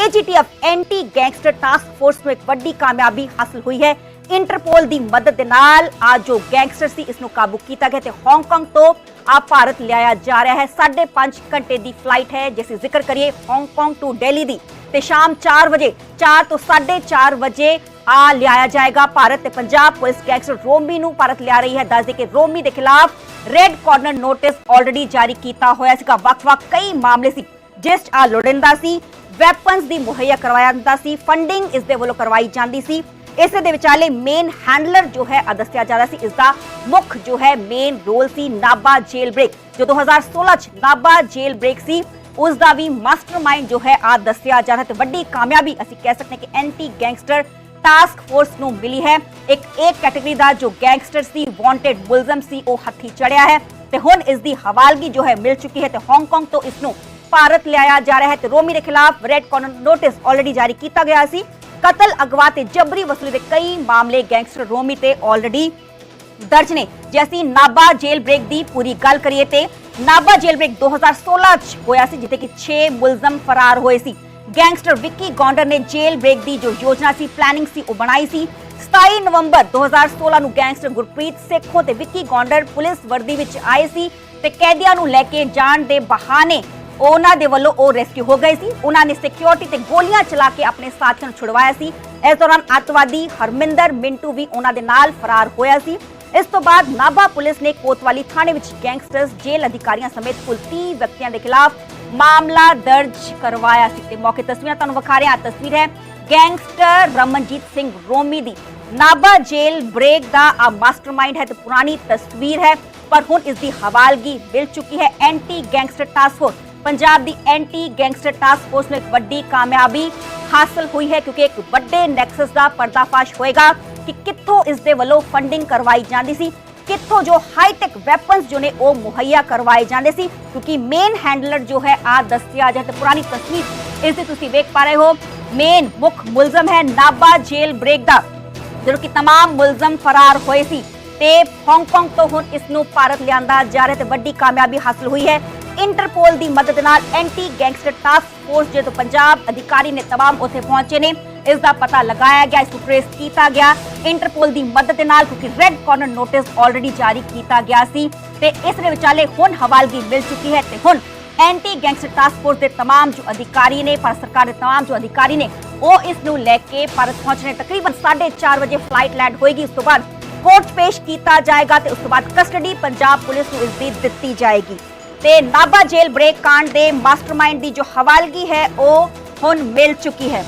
AGTF anti gangster task force ਨੂੰ ਇੱਕ ਵੱਡੀ ਕਾਮਯਾਬੀ ਹਾਸਲ ਹੋਈ ਹੈ। ਇੰਟਰਪੋਲ ਦੀ ਮਦਦ ਦੇ ਨਾਲ ਆ ਜੋ ਗੈਂਗਸਟਰ ਸੀ, ਇਸ ਨੂੰ ਕਾਬੂ ਕੀਤਾ ਗਿਆ ਤੇ ਹਾਂਗਕਾਂਗ ਤੋਂ ਆ ਭਾਰਤ ਲਿਆਇਆ ਜਾ ਰਿਹਾ ਹੈ। 5.5 ਘੰਟੇ ਦੀ ਫਲਾਈਟ ਹੈ, ਜਿਸ ਦੀ ਜ਼ਿਕਰ ਕਰੀਏ ਹਾਂਗਕਾਂਗ ਟੂ ਦਿੱਲੀ ਦੀ। ਤੇ ਸ਼ਾਮ 4 ਵਜੇ 4 ਤੋਂ 4:30 ਵਜੇ ਆ ਲਿਆਇਆ ਜਾਏਗਾ ਭਾਰਤ ਤੇ ਪੰਜਾਬ ਪੁਲਿਸ ਗੈਂਗਸਟਰ ਰੋਮੀ ਨੂੰ ਭਾਰਤ ਲਿਆ ਰਹੀ ਹੈ। ਦੱਸਦੇ ਕਿ ਰੋਮੀ ਦੇ ਖਿਲਾਫ ਰੈੱਡ ਕਾਰਨਰ ਨੋਟਿਸ ਆਲਰੇਡੀ ਜਾਰੀ ਕੀਤਾ ਹੋਇਆ ਸੀਗਾ। ਵੱਖ-ਵੱਖ ਕਈ ਮਾਮਲੇ ਸੀ। ਜਿਸ 'ਚ ਆ ਲੋੜਿੰਦਾ ਸੀ ਵੈਪਨਸ ਦੀ ਮੁਹੱਈਆ ਕਰਵਾਇਆ ਜਾਂਦਾ ਸੀ। ਫੰਡਿੰਗ ਇਸ ਦੇ ਵੱਲੋਂ ਕਰਵਾਈ ਜਾਂਦੀ ਸੀ। ਇਸ ਦੇ ਵਿਚਾਲੇ ਮੇਨ ਹੈਂਡਲਰ ਜੋ ਹੈ ਆ ਦੱਸਿਆ ਸੀ ਇਸ ਦਾ ਮੁੱਖ ਜੋ ਹੈ ਮੇਨ ਰੋਲ ਸੀ ਨਾਬਾ ਜੇਲ ਬ੍ਰੇਕ ਜੋ 2016 ਚ ਨਾਬਾ ਜੇਲ ਬ੍ਰੇਕ ਸੀ ਉਸ ਦਾ ਵੀ ਮਾਸਟਰਮਾਈਂਡ ਜੋ ਹੈ ਆ ਦੱਸਿਆ ਜਾ ਰਿਹਾ ਤੇ ਵੱਡੀ ਕਾਮਯਾਬੀ ਅਸੀਂ ਕਹਿ ਸਕਦੇ ਕਿ ਐਂਟੀ ਗੈਂਗਸਟਰ ਟਾਸਕ ਫੋਰਸ ਨੂੰ ਮਿਲੀ ਹੈ। ਇੱਕ ਇੱਕ ਕੈਟਾਗਰੀ ਦਾ ਜੋ ਗੈਂਗਸਟਰ ਸੀ ਵਾਂਟਡ ਮੁਲਜ਼ਮ ਸੀ, ਉਹ ਹੱਥੀ ਚੜਿਆ ਹੈ ਤੇ ਹੁਣ ਇਸ ਦੀ ਹਵਾਲਗੀ ਜੋ ਹੈ, ਮਿਲ ਚੁੱਕੀ ਹੈ ਤੇ ਹਾਂਗਕਾਂਗ ਤੋਂ ਇਸ ਨੂੰ ਭਾਰਤ ਲਿਆਇਆ ਜਾ ਰਿਹਾ ਹੈ ਤੇ ਰੋਮੀ ਦੇ ਖਿਲਾਫ ਰੈੱਡ ਕਾਰਨਰ ਨੋਟਿਸ ਆਲਰੇਡੀ ਜਾਰੀ ਕੀਤਾ ਗਿਆ ਸੀ। ਕਤਲ ਅਗਵਾ ਤੇ ਜਬਰੀ ਵਸੂਲੀ ਦੇ ਕਈ ਮਾਮਲੇ ਗੈਂਗਸਟਰ ਰੋਮੀ ਤੇ ਆਲਰੇਡੀ ਦਰਜ ਨੇ। ਜੇ ਅਸੀਂ ਨਾਬਾ ਜੇਲ ਬ੍ਰੇਕ ਦੀ ਪੂਰੀ ਗੱਲ ਕਰੀਏ ਤੇ ਨਾਬਾ ਜੇਲ ਬ੍ਰੇਕ 2016 ਚ ਹੋਇਆ ਸੀ, ਜਿੱਥੇ ਕਿ 6 ਮੁਲਜ਼ਮ ਫਰਾਰ ਹੋਏ ਸੀ। ਗੈਂਗਸਟਰ ਵਿੱਕੀ ਗੌਂਡਰ ਨੇ ਜੇਲ ਬ੍ਰੇਕ ਦੀ ਜੋ ਯੋਜਨਾ ਸੀ ਪਲੈਨਿੰਗ ਸੀ, ਉਹ ਬਣਾਈ ਸੀ। 27 ਨਵੰਬਰ 2016 ਨੂੰ ਗੈਂਗਸਟਰ ਗੁਰਪ੍ਰੀਤ ਸੇਖੋਂ ਤੇ ਵਿੱਕੀ ਗੌਂਡਰ ਪੁਲਿਸ ਵਰਦੀ ਵਿੱਚ ਆਏ ਸੀ ਤੇ ਕੈਦੀਆਂ ਨੂੰ ਲੈ ਕੇ ਜਾਣ ਦੇ ਬਹਾਨੇ ਉਹਨਾਂ ਦੇ ਵੱਲੋਂ ਉਹ ਰੈਸਕਿਊ ਹੋ ਗਏ ਸੀ। ਉਹਨਾਂ ਨੇ ਸਿਕਿਉਰਿਟੀ ਤੇ ਗੋਲੀਆਂ ਚਲਾ ਕੇ ਆਪਣੇ ਸਾਥੀਆਂ ਨੂੰ ਛੁਡਵਾਇਆ ਸੀ। ਇਸ ਦੌਰਾਨ ਅੱਤਵਾਦੀ ਹਰਮਿੰਦਰ ਮਿੰਟੂ ਵੀ ਉਹਨਾਂ ਦੇ ਨਾਲ ਫਰਾਰ ਹੋਇਆ ਸੀ। ਇਸ ਤੋਂ ਬਾਅਦ ਨਾਭਾ ਪੁਲਿਸ ਨੇ ਕੋਤਵਾਲੀ ਥਾਣੇ ਵਿੱਚ ਗੈਂਗਸਟਰਸ, ਜੇਲ੍ਹ ਅਧਿਕਾਰੀਆਂ ਸਮੇਤ ਕੁੱਲ 30 ਵਿਅਕਤੀਆਂ ਦੇ ਖਿਲਾਫ ਮਾਮਲਾ ਦਰਜ ਕਰਵਾਇਆ ਸੀ ਤੇ ਮੌਕੇ ਤਸਵੀਰਾਂ ਤੁਹਾਨੂੰ ਵਿਖਾ ਰਿਹਾ। ਤਸਵੀਰ ਹੈ ਗੈਂਗਸਟਰ ਰਮਨਜੀਤ ਸਿੰਘ ਰੋਮੀ ਦੀ। ਨਾਭਾ ਜੇਲ੍ਹ ਬ੍ਰੇਕ ਦਾ ਆ ਮਾਸਟਰਮਾਈਂਡ ਹੈ ਤੇ ਪੁਰਾਣੀ ਤਸਵੀਰ ਹੈ, ਪਰ ਹੁਣ ਇਸ ਦੀ ਹਵਾਲਗੀ ਮਿਲ ਚੁੱਕੀ ਹੈ anti gangster task force Punjab ਦੀ ਐਂਟੀ ਗੈਂਗਸਟਰ ਟਾਸਕ ਫੋਰਸ ਨੂੰ ਇੱਕ ਵੱਡੀ ਕਾਮਯਾਬੀ ਹਾਸਲ ਹੋਈ ਹੈ ਕਿਉਂਕਿ ਇੱਕ ਵੱਡੇ ਨੈਕਸਸ ਦਾ ਪਰਦਾਫਾਸ਼ ਹੋਏਗਾ ਕਿ ਕਿੱਥੋਂ ਇਸ ਦੇ ਵੱਲੋਂ ਫੰਡਿੰਗ ਕਰਵਾਈ ਜਾਂਦੀ ਸੀ ਕਿੱਥੋਂ ਜੋ ਹਾਈਟੈਕ ਵੈਪਨਸ ਜੋ ਨੇ ਉਹ ਮੁਹੱਈਆ ਕਰਵਾਏ ਜਾਂਦੇ ਸੀ ਕਿਉਂਕਿ ਮੇਨ ਹੈਂਡਲਰ ਜੋ ਹੈ ਆ ਦੱਸਿਆ ਜਾਏ ਤੇ ਪੁਰਾਣੀ ਤਸਵੀਰ ਇਸ ਦੀ ਤੁਸੀਂ ਵੇਖ ਪਾ ਰਹੇ ਹੋ ਮੇਨ ਮੁੱਖ ਮੁਲਜ਼ਮ ਹੈ ਨਾਬਾ ਜੇਲ ਬ੍ਰੇਕ ਦਾ ਜਦੋਂ ਕਿ तमाम ਮੁਲਜ਼ਮ ਫਰਾਰ ਹੋਏ ਸੀ ਤੇ ਹਾਂਗਕਾਂਗ ਤੋਂ ਹੁਣ ਇਸ ਨੂੰ ਭਾਰਤ ਲਿਆਂਦਾ ਜਾ ਰਿਹਾ ਤੇ ਵੱਡੀ ਕਾਮਯਾਬੀ ਹਾਸਲ ਹੋਈ ਹੈ ਇੰਟਰਪੋਲ ਦੀ ਮਦਦ ਨਾਲ ਐਂਟੀ ਗੈਂਗਸਟਰ ਟਾਸਕ ਫੋਰਸ ਜਦੋਂ ਪੰਜਾਬ ਅਧਿਕਾਰੀ ਨੇ तमाम ਉੱਥੇ ਪਹੁੰਚੇ ਨੇ ਇਸ ਦਾ ਪਤਾ ਲਗਾਇਆ ਗਿਆ ਇਸ ਨੂੰ ਟ੍ਰੇਸ ਕੀਤਾ ਗਿਆ ਇੰਟਰਪੋਲ ਦੀ ਮਦਦ ਦੇ ਨਾਲ ਕਿਉਂਕਿ ਰੈੱਡ ਕਾਰਨਰ ਨੋਟਿਸ ਆਲਰੇਡੀ ਜਾਰੀ ਕੀਤਾ ਗਿਆ ਸੀ ਤੇ ਇਸ ਦੇ ਵਿਚਾਲੇ ਹੁਣ ਹਵਾਲਗੀ ਮਿਲ ਚੁੱਕੀ ਹੈ ਤੇ ਹੁਣ ਐਂਟੀ ਗੈਂਗਸਟਰ ਟਾਸਕ ਫੋਰਸ ਦੇ तमाम ਜੋ ਅਧਿਕਾਰੀ ਨੇ ਭਾਰਤ ਸਰਕਾਰ ਦੇ तमाम ਜੋ ਅਧਿਕਾਰੀ ਨੇ ਉਹ ਇਸ ਨੂੰ ਲੈ ਕੇ ਭਾਰਤ ਪਹੁੰਚਣੇ ਤਕਰੀਬਨ 4:30 ਵਜੇ ਫਲਾਈਟ ਲੈਂਡ ਹੋਏਗੀ ਇਸ ਤੋਂ ਬਾਅਦ ਕੋਰਟ 'ਚ ਪੇਸ਼ ਕੀਤਾ ਜਾਏਗਾ ਤੇ ਉਸ ਤੋਂ ਬਾਅਦ ਕਸਟਡੀ ਪੰਜਾਬ ਪੁਲਿਸ ਨੂੰ ਇਸ ਦੀ ਦਿੱਤੀ ਜਾਏਗੀ ਤੇ ਨਾਬਾ ਜੇਲ ਬ੍ਰੇਕ ਕਾਂਡ ਦੇ ਮਾਸਟਰਮਾਈਂਡ ਦੀ ਜੋ ਹਵਾਲਗੀ ਹੈ ਉਹ ਹੁਣ ਮਿਲ ਚੁੱਕੀ ਹੈ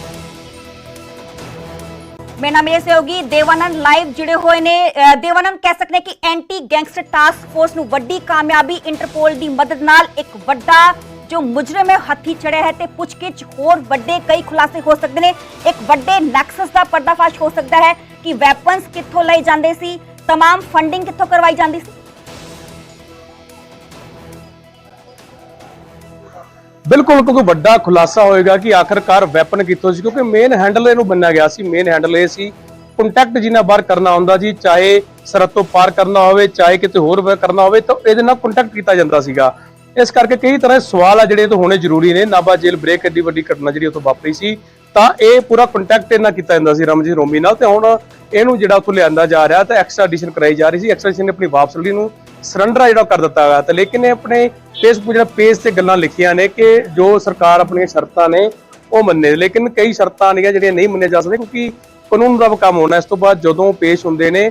ਮੇਰਾ ਨਾਮ ਇਹ ਸਹਿਯੋਗੀ ਦੇਵਾਨੰਦ ਲਾਈਵ ਜੁੜੇ ਹੋਏ ਨੇ ਅਹ ਦੇਵਾਨੰਦ ਕਹਿ ਸਕਦੇ ਹਾਂ ਕਿ ਐਂਟੀ ਗੈਂਗਸਟਰ ਟਾਸਕ ਫੋਰਸ ਨੂੰ ਵੱਡੀ ਕਾਮਯਾਬੀ ਇੰਟਰਪੋਲ ਦੀ ਮਦਦ ਨਾਲ ਇੱਕ ਵੱਡਾ ਜੋ ਮੁਜਰਮ ਹੈ ਹੱਥੀ ਚੜਿਆ ਹੈ ਤੇ ਪੁੱਛਗਿੱਛ ਹੋਰ ਵੱਡੇ ਕਈ ਖੁਲਾਸੇ ਹੋ ਸਕਦੇ ਨੇ ਇੱਕ ਵੱਡੇ ਨੈਕਸਸ ਦਾ ਪਰਦਾਫਾਸ਼ ਹੋ ਸਕਦਾ ਹੈ ਕਿ ਵੈਪਨਸ ਕਿੱਥੋਂ ਲਏ ਜਾਂਦੇ ਸੀ तमाम ਫੰਡਿੰਗ ਕਿੱਥੋਂ ਕਰਵਾਈ ਜਾਂਦੀ ਬਿਲਕੁਲ, ਕਿਉਂਕਿ ਵੱਡਾ ਖੁਲਾਸਾ ਹੋਏਗਾ ਕਿ ਆਖਰਕਾਰ ਵੈਪਨ ਕਿੱਥੋਂ ਸੀ, ਕਿਉਂਕਿ ਮੇਨ ਹੈਂਡਲ ਇਹਨੂੰ ਬੰਨਿਆ ਗਿਆ ਸੀ ਮੇਨ ਹੈਂਡਲ ਇਹ ਸੀ। ਕੰਟੈਕਟ ਜਿੰਨਾ ਬਾਹਰ ਕਰਨਾ ਹੁੰਦਾ ਜੀ, ਚਾਹੇ ਸਰਹੱਦ ਤੋਂ ਪਾਰ ਕਰਨਾ ਹੋਵੇ, ਚਾਹੇ ਕਿਤੇ ਹੋਰ ਕਰਨਾ ਹੋਵੇ, ਤਾਂ ਇਹਦੇ ਨਾਲ ਕੰਟੈਕਟ ਕੀਤਾ ਜਾਂਦਾ ਸੀਗਾ। ਇਸ ਕਰਕੇ ਕਈ ਤਰ੍ਹਾਂ ਦੇ ਸਵਾਲ ਆ ਜਿਹੜੇ ਤੋਂ ਹੋਣੇ ਜ਼ਰੂਰੀ ਨੇ। ਨਾਬਾ ਜੇਲ ਬ੍ਰੇਕ ਐਡੀ ਵੱਡੀ ਘਟਨਾ ਜਿਹੜੀ ਉੱਥੋਂ ਵਾਪਰੀ ਸੀ, ਤਾਂ ਇਹ ਪੂਰਾ ਕੰਟੈਕਟ ਇਹਨਾਂ ਕੀਤਾ ਜਾਂਦਾ ਸੀ ਰਮਜੀਤ ਰੋਮੀ ਨਾਲ, ਤੇ ਹੁਣ ਇਹਨੂੰ ਜਿਹੜਾ ਉੱਥੋਂ ਲਿਆਂਦਾ ਜਾ ਰਿਹਾ, ਤਾਂ ਐਕਸਟ੍ਰਾਡੀਸ਼ਨ ਕਰਾਈ ਜਾ ਰਹੀ ਸੀ। ਐਕਸਟ੍ਰਾਡੀਸ਼ਨ ਨੇ ਆਪਣੀ ਵਾਪਸੀ ਨੂੰ ਸਰੈਂਡਰ ਆ ਜਿਹੜਾ ਕਰ ਦਿੱਤਾ ਹੋਇਆ ਤੇ ਲੇਕਿਨ ਇਹ ਆਪਣੇ ਫੇਸਬੁੱਕ ਜਿਹੜਾ ਪੇਜ ਤੇ ਗੱਲਾਂ ਲਿਖੀਆਂ ਨੇ ਕਿ ਜੋ ਸਰਕਾਰ ਆਪਣੀਆਂ ਸ਼ਰਤਾਂ ਨੇ, ਉਹ ਮੰਨੇ ਲੇਕਿਨ ਕਈ ਸ਼ਰਤਾਂ ਨੇ ਜਿਹੜੀਆਂ ਨਹੀਂ ਮੰਨੀਆਂ ਜਾ ਸਕਦੀਆਂ ਕਿਉਂਕਿ ਕਾਨੂੰਨ ਦਾ ਕੰਮ ਹੋਣਾ। ਇਸ ਤੋਂ ਬਾਅਦ ਜਦੋਂ ਪੇਸ਼ ਹੁੰਦੇ ਨੇ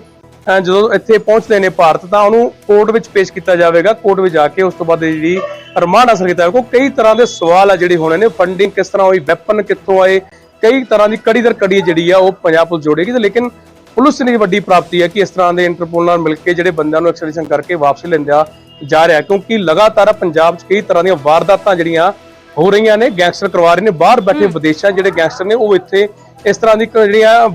ਜਦੋਂ ਇੱਥੇ ਪਹੁੰਚਦੇ ਨੇ ਭਾਰਤ, ਤਾਂ ਉਹਨੂੰ ਕੋਰਟ ਵਿੱਚ ਪੇਸ਼ ਕੀਤਾ ਜਾਵੇਗਾ। ਕੋਰਟ ਵਿੱਚ ਜਾ ਕੇ ਉਸ ਤੋਂ ਬਾਅਦ ਜਿਹੜੀ ਰਿਮਾਂਡ ਹਾਸਲ ਕੀਤਾ ਜਾਵੇਗਾ। ਕਈ ਤਰ੍ਹਾਂ ਦੇ ਸਵਾਲ ਆ ਜਿਹੜੇ ਹੋਣੇ ਨੇ। ਫੰਡਿੰਗ ਕਿਸ ਤਰ੍ਹਾਂ ਹੋਈ ਵੈਪਨ ਕਿੱਥੋਂ ਆਏ, ਕਈ ਤਰ੍ਹਾਂ ਦੀ ਕੜੀ ਦਰ ਕੜੀ ਜਿਹੜੀ ਆ, ਉਹ ਪੰਜਾਬ ਪੁਲਿਸ ਜੋੜੇਗੀ। ਤੇ ਲੇਕਿਨ ਪੁਲਿਸ ਨੇ ਵੱਡੀ ਪ੍ਰਾਪਤੀ ਹੈ ਕਿ ਇਸ ਤਰ੍ਹਾਂ ਦੇ ਇੰਟਰਪੋਲ ਨਾਲ ਮਿਲ ਕੇ ਜਿਹੜੇ ਬੰਦਿਆਂ ਨੂੰ ਐਕਸਟ੍ਰੈਡੀਸ਼ਨ ਕਰਕੇ ਵਾਪਸ ਲੈਂਦਿਆ ਜਾ ਰਿਹਾ ਕਿਉਂਕਿ ਲਗਾਤਾਰ ਪੰਜਾਬ 'ਚ ਕਈ ਤਰ੍ਹਾਂ ਦੀਆਂ ਵਾਰਦਾਤਾਂ ਜਿਹੜੀਆਂ ਹੋ ਰਹੀਆਂ ਨੇ ਗੈਂਗਸਟਰ ਕਰਵਾ ਰਹੇ ਨੇ ਬਾਹਰ ਬੈਠੇ ਵਿਦੇਸ਼ਾਂ ਜਿਹੜੇ ਗੈਂਗਸਟਰ ਨੇ ਉਹ ਇੱਥੇ ਇਸ ਤਰ੍ਹਾਂ ਦੀ ਜਿਹੜੀਆਂ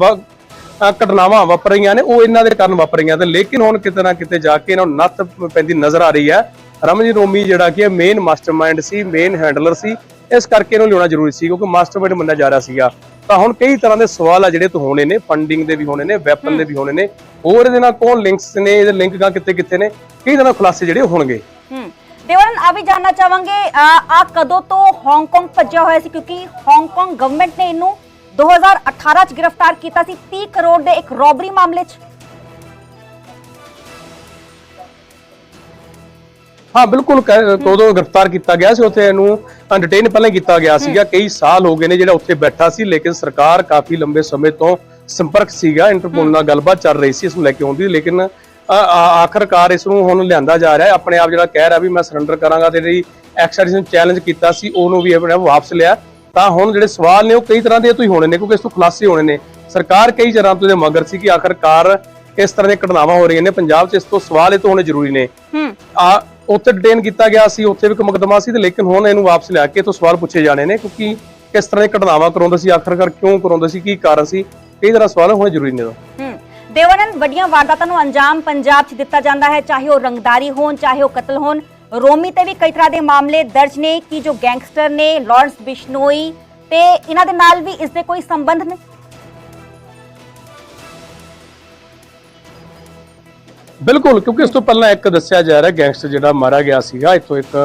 ਘਟਨਾਵਾਂ ਵਾਪਰ ਰਹੀਆਂ ਨੇ ਉਹ ਇਹਨਾਂ ਦੇ ਕਾਰਨ ਵਾਪਰ ਰਹੀਆਂ ਤੇ ਲੇਕਿਨ ਹੁਣ ਕਿਤੇ ਨਾ ਕਿਤੇ ਜਾ ਕੇ ਇਹਨਾਂ ਨੂੰ ਨੱਥ ਪੈਂਦੀ ਨਜ਼ਰ ਆ ਰਹੀ ਹੈ। ਰਮਨਜੀਤ ਰੋਮੀ ਜਿਹੜਾ ਕਿ ਮੇਨ ਮਾਸਟਰਮਾਈਂਡ ਸੀ ਮੇਨ ਹੈਂਡਲਰ ਸੀ ਇਸ ਕਰਕੇ ਇਹਨੂੰ ਲਿਆਉਣਾ ਜ਼ਰੂਰੀ ਸੀ ਕਿਉਂਕਿ ਮਾਸਟਰਮਾਈਂਡ ਮੰਨਿਆ ਜਾ ਰਿਹਾ ਸੀਗਾ। ਤਾਂ ਹੁਣ ਕਈ ਤਰ੍ਹਾਂ ਦੇ ਸਵਾਲ ਆ ਜਿਹੜੇ ਤੋਂ ਹੋਣੇ ਨੇ ਫੰਡਿੰਗ ਦੇ ਵੀ ਹੋਣੇ ਨੇ ਵੈਪਨ ਦੇ ਵੀ ਹੋਣੇ ਨੇ। ਹੋਰ ਇਹਦੇ ਨਾਲ ਕੌਣ ਲਿੰਕਸ ਨੇ, ਇਹਦੇ ਲਿੰਕ ਗਾ ਕਿੱਥੇ ਕਿੱਥੇ ਨੇ, ਕਈ ਤਰ੍ਹਾਂ ਖੁਲਾਸੇ ਜਿਹੜੇ ਹੋਣਗੇ। ਹਮ ਦੇਵਰਨ, ਆ ਵੀ ਜਾਨਣਾ ਚਾਹਾਂਗੇ, ਆ ਕਦੋਂ ਤੋਂ ਹਾਂਗਕਾਂਗ ਭੱਜਿਆ ਹੋਇਆ ਸੀ? ਕਿਉਂਕਿ ਹਾਂਗਕਾਂਗ ਗਵਰਨਮੈਂਟ ਨੇ ਇਹਨੂੰ 2018 ਚ ਗ੍ਰਿਫਤਾਰ ਕੀਤਾ ਸੀ 30 ਕਰੋੜ ਦੇ ਇੱਕ ਰੋਬਰੀ ਮਾਮਲੇ ਚ। ਹਾਂ ਬਿਲਕੁਲ ਉਦੋਂ ਗ੍ਰਿਫਤਾਰ ਕੀਤਾ ਗਿਆ ਸੀ ਉੱਥੇ ਇਹਨੂੰ ਡਿਟੇਨ ਪਹਿਲਾਂ ਕੀਤਾ ਗਿਆ ਸੀਗਾ ਕਈ ਸਾਲ ਹੋ ਗਏ ਨੇ ਜਿਹੜਾ ਉੱਥੇ ਬੈਠਾ ਸੀ ਲੇਕਿਨ ਸਰਕਾਰ ਕਾਫੀ ਲੰਬੇ ਸਮੇਂ ਤੋਂ ਸੰਪਰਕ ਸੀਗਾ ਇੰਟਰਪੋਲ ਨਾਲ ਗੱਲਬਾਤ ਚੱਲ ਰਹੀ ਸੀ ਇਸ ਨੂੰ ਲੈ ਕੇ ਆਉਂਦੀ ਲੇਕਿਨ ਆ- ਆ- ਆਖਰਕਾਰ ਇਸ ਨੂੰ ਹੁਣ ਲਿਆਂਦਾ ਜਾ ਰਿਹਾ ਹੈ ਆਪਣੇ ਆਪ ਜਿਹੜਾ ਕਹਿ ਰਿਹਾ ਵੀ ਮੈਂ ਸਰੈਂਡਰ ਕਰਾਂਗਾ ਤੇ ਜਿਹੜੀ ਐਕਸਟ੍ਰੈਡੀਸ਼ਨ ਚੈਲੰਜ ਕੀਤਾ ਸੀ ਉਹਨੂੰ ਵੀ ਆਪਣੇ ਆਪ ਵਾਪਸ ਲਿਆ। ਤਾਂ ਹੁਣ ਜਿਹੜੇ ਸਵਾਲ ਨੇ ਉਹ ਕਈ ਤਰ੍ਹਾਂ ਦੇ ਇਹ ਤੋਂ ਹੀ ਹੋਣੇ ਨੇ ਕਿਉਂਕਿ ਇਸ ਤੋਂ ਖੁਲਾਸੇ ਹੋਣੇ ਨੇ। ਸਰਕਾਰ ਕਈ ਜਰਾਂ ਤੋਂ ਇਹਦੇ ਮਗਰ ਸੀ ਕਿ ਆਖਰਕਾਰ ਇਸ ਤਰ੍ਹਾਂ ਦੀਆਂ ਘਟਨਾਵਾਂ ਹੋ ਰਹੀਆਂ ਨੇ ਪੰਜਾਬ 'ਚ ਇਸ ਤੋਂ ਸਵਾਲ ਇਹ ਤੋਂ ਹੋਣੇ ਜ਼ਰੂਰੀ ਨੇ। ਹਮ ਆ ਉੱਥੇ ਡਿਟੇਨ ਕੀਤਾ ਗਿਆ ਸੀ, ਉੱਥੇ ਵੀ ਇੱਕ ਮੁਕਦਮਾ ਸੀ ਤੇ ਲੇਕਿਨ ਹੁਣ ਇਹਨੂੰ ਵਾਪਸ ਲਿਆ ਕੇ ਤੋਂ ਸਵਾਲ ਪੁੱਛੇ ਜਾਣੇ ਨੇ ਕਿਉਂਕਿ ਕਿਸ ਤਰ੍ਹਾਂ ਦੀ ਘਟਨਾਵਾਂ ਕਰਾਉਂਦੇ ਸੀ, ਆਖਰਕਾਰ ਕਿਉਂ ਕਰਾਉਂਦੇ ਸੀ, ਕੀ ਕਾਰਨ ਸੀ, ਕਈ ਤਰ੍ਹਾਂ ਸਵਾਲ ਹੋਣੇ ਜ਼ਰੂਰੀ ਨੇ ਹਮ ਦੇਵਾਨੰਦ ਵੱਡੀਆਂ ਵਾਰਦਾਤਾਂ ਨੂੰ ਅੰਜਾਮ ਪੰਜਾਬ 'ਚ ਦਿੱਤਾ ਜਾਂਦਾ ਹੈ, ਚਾਹੇ ਉਹ ਰੰਗਦਾਰੀ ਹੋਣ, ਚਾਹੇ ਉਹ ਕਤਲ ਹੋਣ। ਰੋਮੀ ਤੇ ਵੀ ਕਈ ਤਰ੍ਹਾਂ ਦੇ ਮਾਮਲੇ ਦਰਜ ਨੇ ਕਿ ਜੋ ਗੈਂਗਸਟਰ ਨੇ, ਲਾਰੈਂਸ ਬਿਸ਼ਨੋਈ ਤੇ ਇਹਨਾਂ ਦੇ ਨਾਲ ਵੀ ਇਸ ਦੇ ਕੋਈ ਸੰਬੰਧ ਨੇ? ਬਿਲਕੁਲ ਕਿਉਂਕਿ ਇਸ ਤੋਂ ਪਹਿਲਾਂ ਇੱਕ ਦੱਸਿਆ ਜਾ ਰਿਹਾ ਗੈਂਗਸਟਰ ਜਿਹੜਾ ਮਾਰਿਆ ਗਿਆ ਸੀਗਾ ਇੱਥੋਂ ਇੱਕ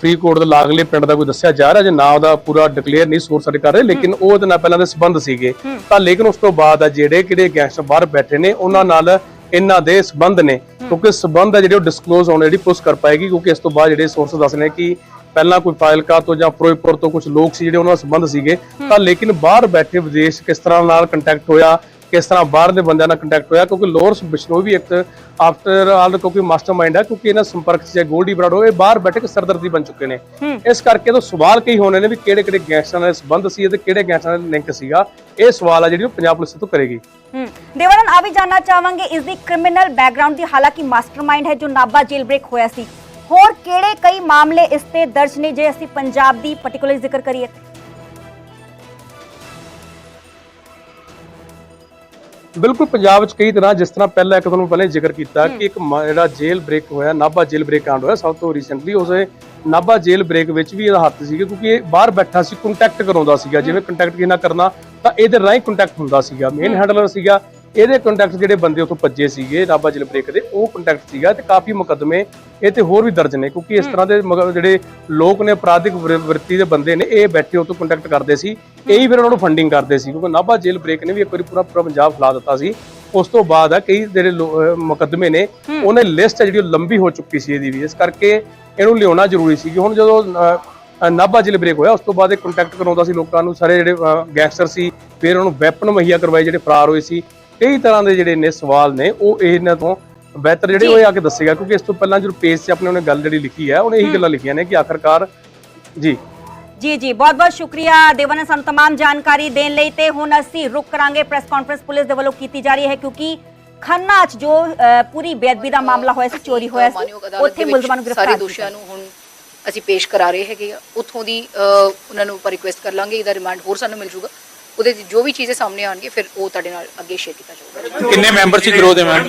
ਫਰੀਦਕੋਟ ਦੇ ਲਾਗਲੇ ਪਿੰਡ ਦਾ ਕੋਈ ਦੱਸਿਆ ਜਾ ਰਿਹਾ ਜੇ ਨਾਂ ਉਹਦਾ ਪੂਰਾ ਡਿਕਲੇਅਰ ਨਹੀਂ ਸੋਰਸ ਸਾਡੇ ਕਰ ਰਹੇ ਲੇਕਿਨ ਉਹ ਉਹਦੇ ਨਾਲ ਪਹਿਲਾਂ ਦੇ ਸਬੰਧ ਸੀਗੇ। ਤਾਂ ਲੇਕਿਨ ਉਸ ਤੋਂ ਬਾਅਦ ਆ ਜਿਹੜੇ ਕਿਹੜੇ ਗੈਂਗਸਟਰ ਬਾਹਰ ਬੈਠੇ ਨੇ ਉਹਨਾਂ ਨਾਲ ਇਹਨਾਂ ਦੇ ਸਬੰਧ ਨੇ। ਕਿਉਂਕਿ ਸਬੰਧ ਆ ਜਿਹੜੇ ਉਹ ਡਿਸਕਲੋਜ਼ ਹੋਣੇ ਜਿਹੜੀ ਪੁਲਿਸ ਕਰ ਪਾਏਗੀ ਕਿਉਂਕਿ ਇਸ ਤੋਂ ਬਾਅਦ ਜਿਹੜੇ ਸੋਰਸ ਦੱਸ ਨੇ ਕਿ ਪਹਿਲਾਂ ਕੋਈ ਫਾਇਲਕਾ ਤੋਂ ਜਾਂ ਫਿਰੋਜ਼ਪੁਰ ਤੋਂ ਕੁਝ ਲੋਕ ਸੀ ਜਿਹੜੇ ਉਹਨਾਂ ਨਾਲ ਸੰਬੰਧ ਸੀਗੇ। ਤਾਂ ਲੇਕਿਨ ਬਾਹਰ ਬੈਠੇ ਵਿਦੇਸ਼ ਕਿਸ ਤਰ੍ਹਾਂ ਨਾਲ ਕੰਟੈਕਟ ਹੋਇਆ ਕਿਸ ਤਰ੍ਹਾਂ ਬਾਹਰ ਦੇ ਬੰਦਿਆਂ ਨਾਲ ਕੰਟੈਕਟ ਹੋਇਆ ਕਿਉਂਕਿ ਲੋਰਸ ਬਿਸ਼ਨੋਈ ਵੀ ਇੱਕ ਆਫਟਰ ਆਲ ਕਿਉਂਕਿ ਮਾਸਟਰਮਾਈਂਡ ਹੈ ਕਿਉਂਕਿ ਇਹਨਾਂ ਸੰਪਰਕ 'ਚ ਗੋਲਡੀ ਬਰਾਡੋ ਇਹ ਬਾਹਰ ਬੈਠੇ ਕਿ ਸਰਦਰਦੀ ਬਣ ਚੁੱਕੇ ਨੇ। ਇਸ ਕਰਕੇ ਤਾਂ ਸਵਾਲ ਕਈ ਹੋਣੇ ਨੇ ਵੀ ਕਿਹੜੇ ਕਿਹੜੇ ਗੈਂਗਸਟਰਾਂ ਨਾਲ ਸੰਬੰਧ ਸੀ ਤੇ ਕਿਹੜੇ ਗੈਂਗਸਟਰਾਂ ਨਾਲ ਲਿੰਕ ਸੀਗਾ। ਇਹ ਸਵਾਲ ਆ ਜਿਹੜੀ ਉਹ ਪੰਜਾਬ ਪੁਲਿਸ ਤੋਂ ਕਰੇਗੀ। ਹਮ ਦੇਵਾਨੰਦ ਆ ਵੀ ਜਾਨਣਾ ਚਾਹਾਂਗੇ ਇਸ ਦੀ ਕ੍ਰਿਮੀਨਲ ਬੈਕਗ੍ਰਾਉਂਡ ਦੀ ਹਾਲਾਂਕਿ ਮਾਸਟਰਮਾਈਂਡ ਹੈ ਜੋ ਨਾਬਾ ਜੇਲ ਬ੍ਰੇਕ ਹੋਇਆ ਸੀ। ਹੋਰ ਕਿਹੜੇ ਕਈ ਮਾਮਲੇ ਇਸ ਤੇ ਦਰਜ ਨੇ ਜੇ ਅਸੀਂ ਪੰਜਾਬ ਦੀ ਪਾਰਟਿਕੂਲਰ ਜ਼ਿਕਰ ਕਰੀਏ? ਬਿਲਕੁਲ ਪੰਜਾਬ ਵਿੱਚ ਕਈ ਤਰ੍ਹਾਂ ਜਿਸ ਤਰ੍ਹਾਂ ਪਹਿਲਾਂ ਇੱਕ ਤੁਹਾਨੂੰ ਪਹਿਲੇ ਜ਼ਿਕਰ ਕੀਤਾ ਕਿ ਇੱਕ ਮ- ਜਿਹੜਾ ਜੇਲ੍ਹ ਬ੍ਰੇਕ ਹੋਇਆ ਨਾਭਾ ਜੇਲ੍ਹ ਬ੍ਰੇਕ ਕਾਂਡ ਹੋਇਆ ਸਭ ਤੋਂ ਰੀਸੈਂਟਲੀ ਉਸੇ ਨਾਭਾ ਜੇਲ੍ਹ ਬ੍ਰੇਕ ਵਿੱਚ ਵੀ ਇਹਦਾ ਹੱਥ ਸੀਗਾ ਕਿਉਂਕਿ ਇਹ ਬਾਹਰ ਬੈਠਾ ਸੀ ਕੰਟੈਕਟ ਕਰਾਉਂਦਾ ਸੀਗਾ ਜਿਵੇਂ ਕੰਟੈਕਟ ਕਿਹਨਾਂ ਕਰਨਾ ਤਾਂ ਇਹਦੇ ਰਾਹੀਂ ਕੰਟੈਕਟ ਹੁੰਦਾ ਸੀਗਾ। ਮੇਨ ਹੈਂਡਲਰ ਸੀਗਾ ਇਹਦੇ ਕੰਟੈਕਟ ਜਿਹੜੇ ਬੰਦੇ ਉੱਥੋਂ ਭੱਜੇ ਸੀਗੇ ਨਾਭਾ ਜੇਲ੍ਹ ਬ੍ਰੇਕ ਦੇ ਉਹ ਕੰਟੈਕਟ ਸੀਗਾ ਤੇ ਕਾਫੀ ਮੁਕੱਦਮੇ ਇਹ ਤੇ ਹੋਰ ਵੀ ਦਰਜ ਨੇ ਕਿਉਂਕਿ ਇਸ ਤਰ੍ਹਾਂ ਦੇ ਜਿਹੜੇ ਲੋਕ ਨੇ ਅਪਰਾਧਿਕ ਵਰ- ਵਰਤੀ ਦੇ ਬੰਦੇ ਨੇ ਇਹ ਬੈਠੇ ਉੱਥੋਂ ਕੰਟੈਕਟ ਕਰਦੇ ਸੀ। ਇਹੀ ਫਿਰ ਉਹਨਾਂ ਨੂੰ ਫੰਡਿੰਗ ਕਰਦੇ ਸੀ ਕਿਉਂਕਿ ਨਾਭਾ ਜੇਲ੍ਹ ਬ੍ਰੇਕ ਨੇ ਵੀ ਇੱਕ ਵਾਰੀ ਪੂਰਾ ਪੂਰਾ ਪੰਜਾਬ ਖਿਲਾ ਦਿੱਤਾ ਸੀ। ਉਸ ਤੋਂ ਬਾਅਦ ਆ ਕਈ ਜਿਹੜੇ ਮੁਕੱਦਮੇ ਨੇ ਉਹਨੇ ਲਿਸਟ ਹੈ ਜਿਹੜੀ ਲੰਬੀ ਹੋ ਚੁੱਕੀ ਸੀ ਇਹਦੀ ਵੀ ਇਸ ਕਰਕੇ ਇਹਨੂੰ ਲਿਆਉਣਾ ਜ਼ਰੂਰੀ ਸੀ ਕਿ ਹੁਣ ਜਦੋਂ ਨਾਭਾ ਜੇਲ੍ਹ ਬ੍ਰੇਕ ਹੋਇਆ ਉਸ ਤੋਂ ਬਾਅਦ ਇਹ ਕੰਟੈਕਟ ਕਰਾਉਂਦਾ ਸੀ ਲੋਕਾਂ ਨੂੰ ਸਾਰੇ ਜਿਹੜੇ ਗੈਂਗਸਟਰ ਸੀ ਫਿਰ ਉਹਨੂੰ ਵੈਪਨ ਮੁਹੱਈਆ ਕਰਵਾਏ ਜਿਹੜੇ ਫਰਾਰ ਹੋਏ ਸੀ ਕਈ ਤਰ੍ਹਾਂ ਦੇ ਜਿਹੜੇ ਨੇ ਸਵਾਲ ਨੇ ਉਹ ਇਹਨਾਂ ਤੋਂ ਬਿਹਤਰ ਜਿਹੜੇ ਉਹ ਇਹ ਆ ਕੇ ਦੱਸੇਗਾ ਕਿਉਂਕਿ ਇਸ ਤੋਂ ਪਹਿਲਾਂ ਜਦੋਂ ਪੇਜ 'ਤੇ ਆਪਣੇ ਉਹਨੇ ਗੱਲ ਜਿਹੜੀ ਲਿਖੀ ਹੈ ਉਹਨੇ ਇਹੀ ਗੱਲਾਂ ਲਿਖੀਆਂ ਨੇ ਕਿ ਆਖਰਕਾਰ ਜੀ ਜੀ ਜੀ ਬਹੁਤ ਬਹੁਤ ਸ਼ੁਕਰੀਆ ਦੇਵਨ ਸਾਨੂੰ तमाम ਜਾਣਕਾਰੀ ਦੇਣ ਲਈ ਤੇ ਹੁਣ ਅਸੀਂ ਰੁਕ ਕਰਾਂਗੇ ਪ੍ਰੈਸ ਕਾਨਫਰੰਸ ਪੁਲਿਸ ਦੇ ਵੱਲੋਂ ਕੀਤੀ ਜਾ ਰਹੀ ਹੈ ਕਿਉਂਕਿ ਖੰਨਾ 'ਚ ਜੋ ਅ, ਪੂਰੀ ਬੇਅਦਬੀ ਦਾ ਮਾਮਲਾ ਹੋਇਆ ਸੀ ਚੋਰੀ ਹੋਇਆ ਸੀ ਮਾਨਯੋਗ ਅਦਾਲਤ ਉੱਥੇ ਦੇ ਵਿੱਚ ਮੁਲਜ਼ਮਾਂ ਨੂੰ ਗ੍ਰਿਫਤਾਰ ਸਾਰੇ ਕੀਤਾ ਦੋਸ਼ੀਆਂ ਨੂੰ ਹੁਣ ਅਸੀਂ ਪੇਸ਼ ਕਰਾ ਰਹੇ ਹੈਗੇ ਆ ਉੱਥੋਂ ਦੀ ਅ, ਉਹਨਾਂ ਨੂੰ ਆਪਾਂ ਰਿਕੁਐਸਟ ਕਰ ਲਾਂਗੇ ਇਹਦਾ ਰਿਮਾਂਡ ਹੋਰ ਸਾਨੂੰ ਮਿਲ ਜੂਗਾ ਉਹਦੇ 'ਚ ਜੋ ਵੀ ਚੀਜ਼ਾਂ ਸਾਹਮਣੇ ਆਣਗੇ ਫਿਰ ਉਹ ਤੁਹਾਡੇ ਨਾਲ ਅੱਗੇ ਸ਼ੇਅਰ ਕੀਤਾ ਜਾਊਗਾ। ਕਿੰਨੇ ਮੈਂਬਰ ਸੀ ਗਰੋਹ ਦੇ ਮੈਮ?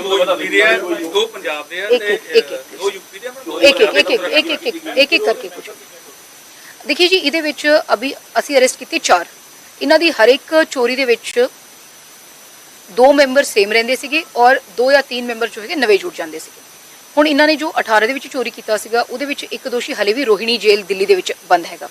ਦੋ ਪੰਜਾਬ ਦੇ ਆ ਇੱਕ ਤੇ ਇੱਕ ਇੱਕ ਦੋ ਯੂਪੀ ਦੇ ਆ ਇੱਕ ਇੱਕ ਇੱਕ ਇੱਕ ਇੱਕ ਇੱਕ ਇੱਕ ਇੱਕ ਇੱਕ ਕਰਕੇ ਪੁੱਛੋ। ਦੇਖਿਏ ਜੀ ਇਹਦੇ ਵਿੱਚ ਅਭੀ ਅਸੀਂ ਅਰੈਸਟ ਕੀਤੇ ਚਾਰ। ਇਹਨਾਂ ਦੀ ਹਰ ਇੱਕ ਚੋਰੀ ਦੇ ਵਿੱਚ ਦੋ ਮੈਂਬਰ ਸੇਮ ਰਹਿੰਦੇ ਸੀਗੇ ਔਰ ਦੋ ਜਾਂ ਤਿੰਨ ਮੈਂਬਰ ਜੋ ਹੈਗੇ ਨਵੇਂ ਜੁੜ ਜਾਂਦੇ ਸੀਗੇ। ਹੁਣ ਇਹਨਾਂ ਨੇ ਜੋ 18 ਦੇ ਵਿੱਚ ਚੋਰੀ ਕੀਤਾ ਸੀਗਾ ਉਹਦੇ ਵਿੱਚ ਇੱਕ ਦੋਸ਼ੀ ਹਲੇ ਵੀ ਰੋਹਿਣੀ ਜੇਲ੍ਹ ਦਿੱਲੀ ਦੇ ਵਿੱਚ ਬੰਦ ਹੈਗਾ।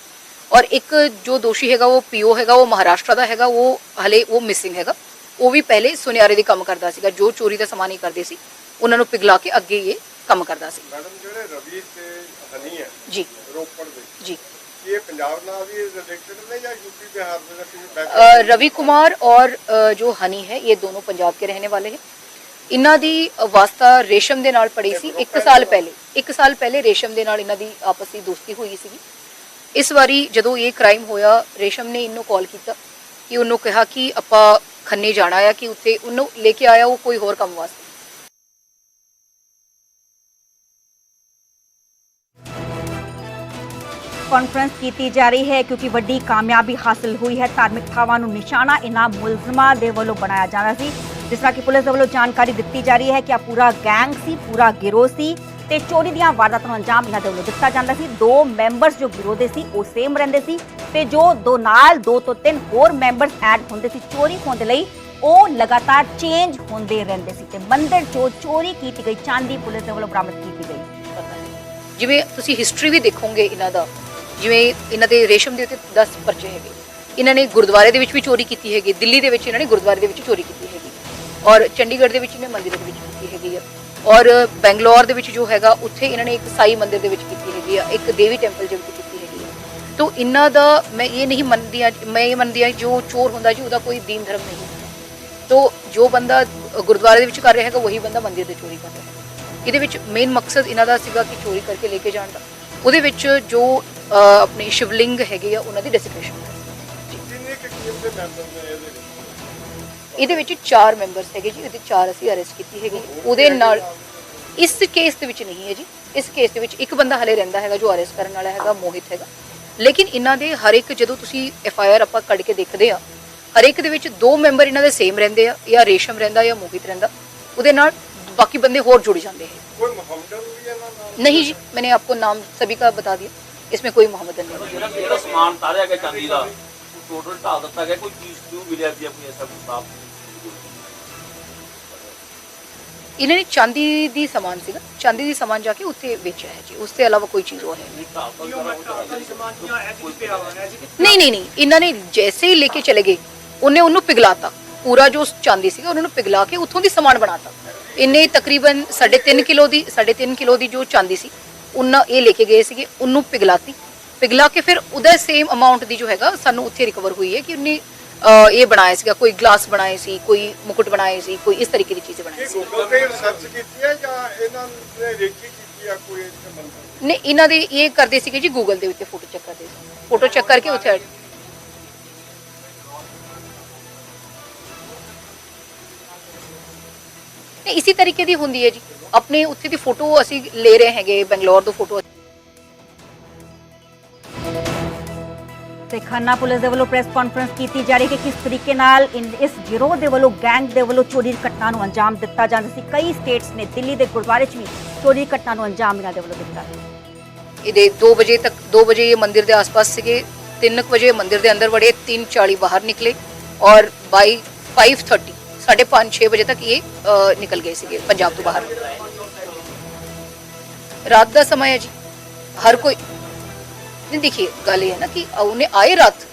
ਔਰ ਇੱਕ ਜੋ ਦੋਸ਼ੀ ਹੈਗਾ ਉਹ ਪੀਓ ਹੈਗਾ ਉਹ ਮਹਾਰਾਸ਼ਟਰ ਦਾ ਹੈਗਾ ਉਹ ਹਲੇ ਉਹ ਮਿਸਿੰਗ ਹੈਗਾ। ਉਹ ਵੀ ਪਹਿਲੇ ਸੁਨਿਆਰੇ ਦੇ ਕੰਮ ਕਰਦਾ ਸੀਗਾ ਜੋ ਚੋਰੀ ਦਾ ਸਮਾਨ ਹੀ ਕਰਦੇ ਸੀ ਉਹਨਾਂ ਨੂੰ ਪਿਘਲਾ ਕੇ ਅੱਗੇ ਇਹ ਕੰਮ ਕਰਦਾ ਸੀ। ਰਵੀ ਕੁਮਾਰ ਔਰ ਜੋ ਹਨੀ ਹੈ ਇਹ ਰੋਪੜ ਪੰਜਾਬ ਕੇ ਵੀ ਵਾਲੇ ਹੈ या ਦੀ ਵਾਸਤਾ ਰੇਸ਼ਮ ਦੇ ਨਾਲ ਪੜੀ ਸੀ ਇੱਕ ਸਾਲ ਪਹਿਲੇ ਇੱਕ ਸਾਲ ਪਹਿਲੇ ਰੇਸ਼ਮ ਦੇ ਨਾਲ ਇਹਨਾਂ ਦੀ ਆਪਸ ਦੀ ਦੋਸਤੀ ਹੋਈ ਸੀ ਇਸ ਵਾਰੀ ਜਦੋਂ ਇਹ ਕ੍ਰਾਈਮ ਹੋਇਆ, ਰੇਸ਼ਮ ਨੇ ਇਹਨੂੰ ਕਾਲ ਕੀਤਾ ਕਿ ਉਹਨੂੰ ਕਿਹਾ ਕਿ ਆਪਾਂ ਖੰਨੇ ਜਾਣਾ ਆ, ਕਿ ਉੱਥੇ ਉਹਨੂੰ ਲੈ ਕੇ ਆਇਆ, ਉਹ ਕੋਈ ਹੋਰ ਕੰਮ ਵਾਸਤੇ। ਕਾਨਫਰੰਸ ਕੀਤੀ ਜਾ ਰਹੀ ਹੈ ਕਿਉਂਕਿ ਵੱਡੀ ਕਾਮਯਾਬੀ ਹਾਸਲ ਹੋਈ ਹੈ। ਧਾਰਮਿਕ ਥਾਵਾਂ ਨੂੰ ਨਿਸ਼ਾਨਾ ਇਹਨਾਂ ਮੁਲਜ਼ਮਾਂ ਦੇ ਵੱਲੋਂ ਬਣਾਇਆ ਜਾਣਾ ਸੀ, ਜਿਸ ਤਰ੍ਹਾਂ ਕਿ ਪੁਲਿਸ ਦੇ ਵੱਲੋਂ ਜਾਣਕਾਰੀ ਦਿੱਤੀ ਜਾ ਰਹੀ ਹੈ ਕਿ ਆ ਪੂਰਾ ਗੈਂਗ ਸੀ, ਪੂਰਾ ਗਿਰੋਹ ਸੀ। ਤੇ ਚੋਰੀ ਦੀਆਂ ਵਾਰਦਾਤਾਂ ਨੂੰ ਅੰਜਾਮ ਇਹਨਾਂ ਦੇ ਵੱਲੋਂ ਦਿੱਤਾ ਜਾਂਦਾ ਸੀ। ਦੋ ਮੈਂਬਰਸ ਜੋ ਗਿਰੋਹ ਦੇ ਸੀ, ਉਹ ਸੇਮ ਰਹਿੰਦੇ ਸੀ ਤੇ ਜੋ ਦੋ ਨਾਲ ਦੋ ਤੋਂ ਤਿੰਨ ਹੋਰ ਮੈਂਬਰਸ ਐਡ ਹੁੰਦੇ ਸੀ, ਚੋਰੀ ਹੋਣ ਦੇ ਲਈ ਉਹ ਲਗਾਤਾਰ ਚੇਂਜ ਹੁੰਦੇ ਰਹਿੰਦੇ ਸੀ ਤੇ ਮੰਦਿਰ ਚੋਂ ਚੋਰੀ ਕੀਤੀ ਗਈ, ਚਾਂਦੀ ਪੁਲਿਸ ਦੇ ਵੱਲੋਂ ਬਰਾਮਦ ਕੀਤੀ ਗਈ। ਜਿਵੇਂ ਤੁਸੀਂ ਹਿਸਟਰੀ ਵੀ ਦੇਖੋਗੇ ਇਹਨਾਂ ਦਾ, ਜਿਵੇਂ ਇਹਨਾਂ ਦੇ ਰੇਸ਼ਮ ਦੇ ਉੱਤੇ 10 ਪਰਚੇ ਹੈਗੇ। ਇਹਨਾਂ ਨੇ ਗੁਰਦੁਆਰੇ ਦੇ ਵਿੱਚ ਵੀ ਚੋਰੀ ਕੀਤੀ ਹੈਗੀ, ਦਿੱਲੀ ਦੇ ਵਿੱਚ ਇਹਨਾਂ ਨੇ ਗੁਰਦੁਆਰੇ ਦੇ ਵਿੱਚ ਚੋਰੀ ਕੀਤੀ ਹੈਗੀ। ਔਰ ਚੰਡੀਗੜ੍ਹ ਦੇ ਵਿੱਚ ਇਹਨੇ ਮੰਦਿਰ ਦੇ ਵਿੱਚ ਕੀਤੀ ਹੈਗੀ ਆ। ਔਰ ਬੈਂਗਲੌਰ ਦੇ ਵਿੱਚ ਜੋ ਹੈਗਾ, ਉੱਥੇ ਇਹਨਾਂ ਨੇ ਇੱਕ ਸਾਈ ਮੰਦਿਰ ਦੇ ਵਿੱਚ ਕੀਤੀ ਹੈਗੀ ਆ, ਇੱਕ ਦੇਵੀ ਟੈਂਪਲ ਦੇ ਵਿੱਚ ਕੀਤੀ ਹੈਗੀ ਆ। ਤੋਂ ਇਹਨਾਂ ਦਾ, ਮੈਂ ਇਹ ਨਹੀਂ ਮੰਨਦੀ ਆ ਮੈਂ ਇਹ ਮੰਨਦੀ ਆ ਜੋ ਚੋਰ ਹੁੰਦਾ ਜੀ, ਉਹਦਾ ਕੋਈ ਦੀਨ ਧਰਮ ਨਹੀਂ ਤੋਂ ਜੋ ਬੰਦਾ ਗੁਰਦੁਆਰੇ ਦੇ ਵਿੱਚ ਕਰ ਰਿਹਾ ਹੈਗਾ, ਉਹੀ ਬੰਦਾ ਮੰਦਿਰ ਦੇ ਚੋਰੀ ਕਰ ਰਿਹਾ ਹੈ ਇਹਦੇ ਵਿੱਚ ਮੇਨ ਮਕਸਦ ਇਹਨਾਂ ਦਾ ਸੀਗਾ ਕਿ ਚੋਰੀ ਕਰਕੇ ਲੈ ਕੇ ਜਾਣ ਦਾ। ਉਹਦੇ ਵਿੱਚ ਜੋ ਆਪਣੇ ਸ਼ਿਵਲਿੰਗ ਹੈਗੇ ਆ, ਉਹਨਾਂ ਦੀ ਡੈਸੀਕੇਸ਼ਨ ਜਿੰਨੇ ਕਿ ਟੀਮ ਦੇ ਮੈਂਬਰ ਨੇ ਇਹਦੇ ਵਿੱਚ? ਇਹਦੇ ਵਿੱਚ ਚਾਰ ਮੈਂਬਰਸ ਹੈਗੇ ਜੀ ਇਹਦੇ ਚਾਰ ਅਸੀਂ ਅਰੈਸਟ ਕੀਤੀ ਹੈਗੀ ਉਹਦੇ ਨਾਲ ਇਸ ਕੇਸ ਦੇ ਵਿੱਚ ਨਹੀਂ ਹੈ ਜੀ ਇਸ ਕੇਸ ਦੇ ਵਿੱਚ ਇੱਕ ਬੰਦਾ ਹਲੇ ਰਹਿੰਦਾ ਹੈਗਾ ਜੋ ਅਰੈਸਟ ਕਰਨ ਵਾਲਾ ਹੈਗਾ ਮੋਹਿਤ ਹੈਗਾ ਲੇਕਿਨ ਇਹਨਾਂ ਦੇ ਹਰ ਇੱਕ ਜਦੋਂ ਤੁਸੀਂ ਐਫ ਆਈ ਆਰ ਆਪਾਂ ਕੱਢ ਕੇ ਦੇਖਦੇ ਆ ਹਰ ਇੱਕ ਦੇ ਵਿੱਚ ਦੋ ਮੈਂਬਰ ਇਹਨਾਂ ਦੇ ਸੇਮ ਰਹਿੰਦੇ ਆ ਜਾਂ ਰੇਸ਼ਮ ਰਹਿੰਦਾ ਜਾਂ ਮੋਹਿਤ ਰਹਿੰਦਾ ਉਹਦੇ ਨਾਲ ਬਾਕੀ ਬੰਦੇ ਹੋਰ ਜੁੜ ਜਾਂਦੇ ਹੈ ਕੋਈ ਮੁਹੰਮਦਨ ਵੀ ਇਹਨਾਂ ਨਾਲ नहीं जी मैंने आपको नाम सभी का बता दिया इसमें कोई मोहम्मदन नहीं है। ਜਿਹੜਾ ਜਿਹੜਾ ਸਮਾਨ ਤਾਰਿਆ ਗਿਆ ਚਾਂਦੀ ਦਾ ਉਹ ਟੋਟਲ ਢਾਲ ਦਿੱਤਾ ਗਿਆ ਕੋਈ ਚੀਜ਼ ਕਿਉਂ ਮਿਲਿਆ ਵੀ ਆਪਣੀ ਐਸਾ ਕੋਈ ਸਾਫ ਇਹਨਾਂ ਨੇ ਚਾਂਦੀ ਦੀ ਸਮਾਨ ਸੀਗਾ, ਚਾਂਦੀ ਦੀ ਸਮਾਨ ਜਾ ਕੇ ਉੱਥੇ ਵੇਚਿਆ ਹੈ ਜੀ। ਉਸ ਤੋਂ ਇਲਾਵਾ ਕੋਈ ਚੀਜ਼ ਹੋਰ ਹੈ ਨਹੀਂ। ਨਹੀਂ ਨਹੀਂ ਨਹੀਂ, ਇਹਨਾਂ ਨੇ ਜੈਸੇ ਹੀ ਲੈ ਕੇ ਚਲੇ ਗਏ, ਉਹਨੇ ਉਹਨੂੰ ਪਿਘਲਾਤਾ। ਪੂਰਾ ਜੋ ਚਾਂਦੀ ਸੀਗਾ, ਉਹਨਾਂ ਨੂੰ ਪਿਘਲਾ ਕੇ ਉੱਥੋਂ ਦੀ ਸਮਾਨ ਬਣਾਤਾ। ਇਹਨੇ ਤਕਰੀਬਨ 3.5 ਕਿਲੋ ਦੀ 3.5 ਕਿਲੋ ਦੀ ਜੋ ਚਾਂਦੀ ਸੀ, ਉਹਨਾਂ ਇਹ ਲੈ ਕੇ ਗਏ ਸੀਗੇ, ਉਹਨੂੰ ਪਿਘਲਾਤੀ। ਪਿਘਲਾ ਕੇ ਫਿਰ ਉਹਦਾ ਸੇਮ ਅਮਾਉਂਟ ਦੀ ਜੋ ਹੈਗਾ, ਸਾਨੂੰ ਉੱਥੇ ਰਿਕਵਰ ਹੋਈ ਹੈ ਕਿ ਉਹਨੇ ਇਹ ਬਣਾਇਆ ਸੀਗਾ ਕੋਈ ਗਲਾਸ ਬਣਾਏ ਸੀ ਕੋਈ ਮੁਕਟ ਬਣਾਏ ਸੀ ਕੋਈ ਇਸ ਤਰੀਕੇ ਦੀ ਚੀਜ਼ਾਂ ਬਣਾਈ ਇਹ ਸੀ ਗੂਗਲ ਤੇ ਰਿਸਰਚ ਕੀਤੀ ਹੈ ਜਾਂ ਇਹਨਾਂ ਨੇ ਰੇਕੀ ਕੀਤੀ ਆ ਕੋਈ ਇੱਥੇ ਬੰਦਾ ਨੇ ਇਹਨਾਂ ਦੇ ਇਹ ਕਰਦੇ ਸੀਗੇ ਜੀ ਗੂਗਲ ਦੇ ਉੱਤੇ ਫੋਟੋ ਚੈੱਕ ਕਰਦੇ ਸੀ। ਫੋਟੋ ਚੈੱਕ ਕਰਕੇ ਉੱਥੇ ਨੇ ਇਸੇ ਤਰੀਕੇ ਦੀ ਹੁੰਦੀ ਹੈ ਜੀ। ਆਪਣੇ ਉੱਥੇ ਦੀ ਫੋਟੋ ਅਸੀਂ ਲੈ ਰਹੇ ਹੈਗੇ ਬੰਗਲੌਰ ਤੋਂ ਫੋਟੋ ਤੇ ਖੰਨਾ ਪੁਲਿਸ ਦੇ ਵੱਲੋਂ ਪ੍ਰੈਸ ਕਾਨਫਰੰਸ ਕੀਤੀ ਜਾ ਰਹੀ ਹੈ ਕਿ ਕਿਸ ਤਰੀਕੇ ਨਾਲ ਇਸ ਗਿਰੋਹ ਦੇ ਵੱਲੋਂ ਗੈਂਗ ਦੇ ਵੱਲੋਂ ਚੋਰੀ ਦੀ ਘਟਨਾ ਨੂੰ ਅੰਜਾਮ ਦਿੱਤਾ ਜਾਂਦਾ ਸੀ। ਕਈ ਸਟੇਟਸ ਨੇ ਦਿੱਲੀ ਦੇ ਗੁਰਦੁਆਰੇ 'ਚ ਵੀ ਚੋਰੀ ਦੀ ਘਟਨਾ ਨੂੰ ਅੰਜਾਮ ਇਹਨਾਂ ਦੇ ਵੱਲੋਂ ਦਿੱਤਾ ਇਹਦੇ 2 ਵਜੇ ਤੱਕ 2 ਵਜੇ ਇਹ ਮੰਦਿਰ ਦੇ ਆਸ-ਪਾਸ ਸੀਗੇ 3 ਵਜੇ ਮੰਦਿਰ ਦੇ ਅੰਦਰ ਵੜੇ 3:40 ਬਾਹਰ ਨਿਕਲੇ ਔਰ ਬਾਈ 5:30 5:30 6 ਵਜੇ ਤੱਕ ਇਹ ਨਿਕਲ ਗਏ ਸੀਗੇ ਪੰਜਾਬ ਤੋਂ ਬਾਹਰ। ਰਾਤ ਦਾ ਸਮਾਂ ਹੈ ਜੀ। ਹਰ ਕੋਈ ਨਹੀਂ ਦੇਖिए ਗੱਲ ਇਹ ਹੈ ਨਾ ਕਿ ਉਹਨੇ ਆਏ ਰਾਤ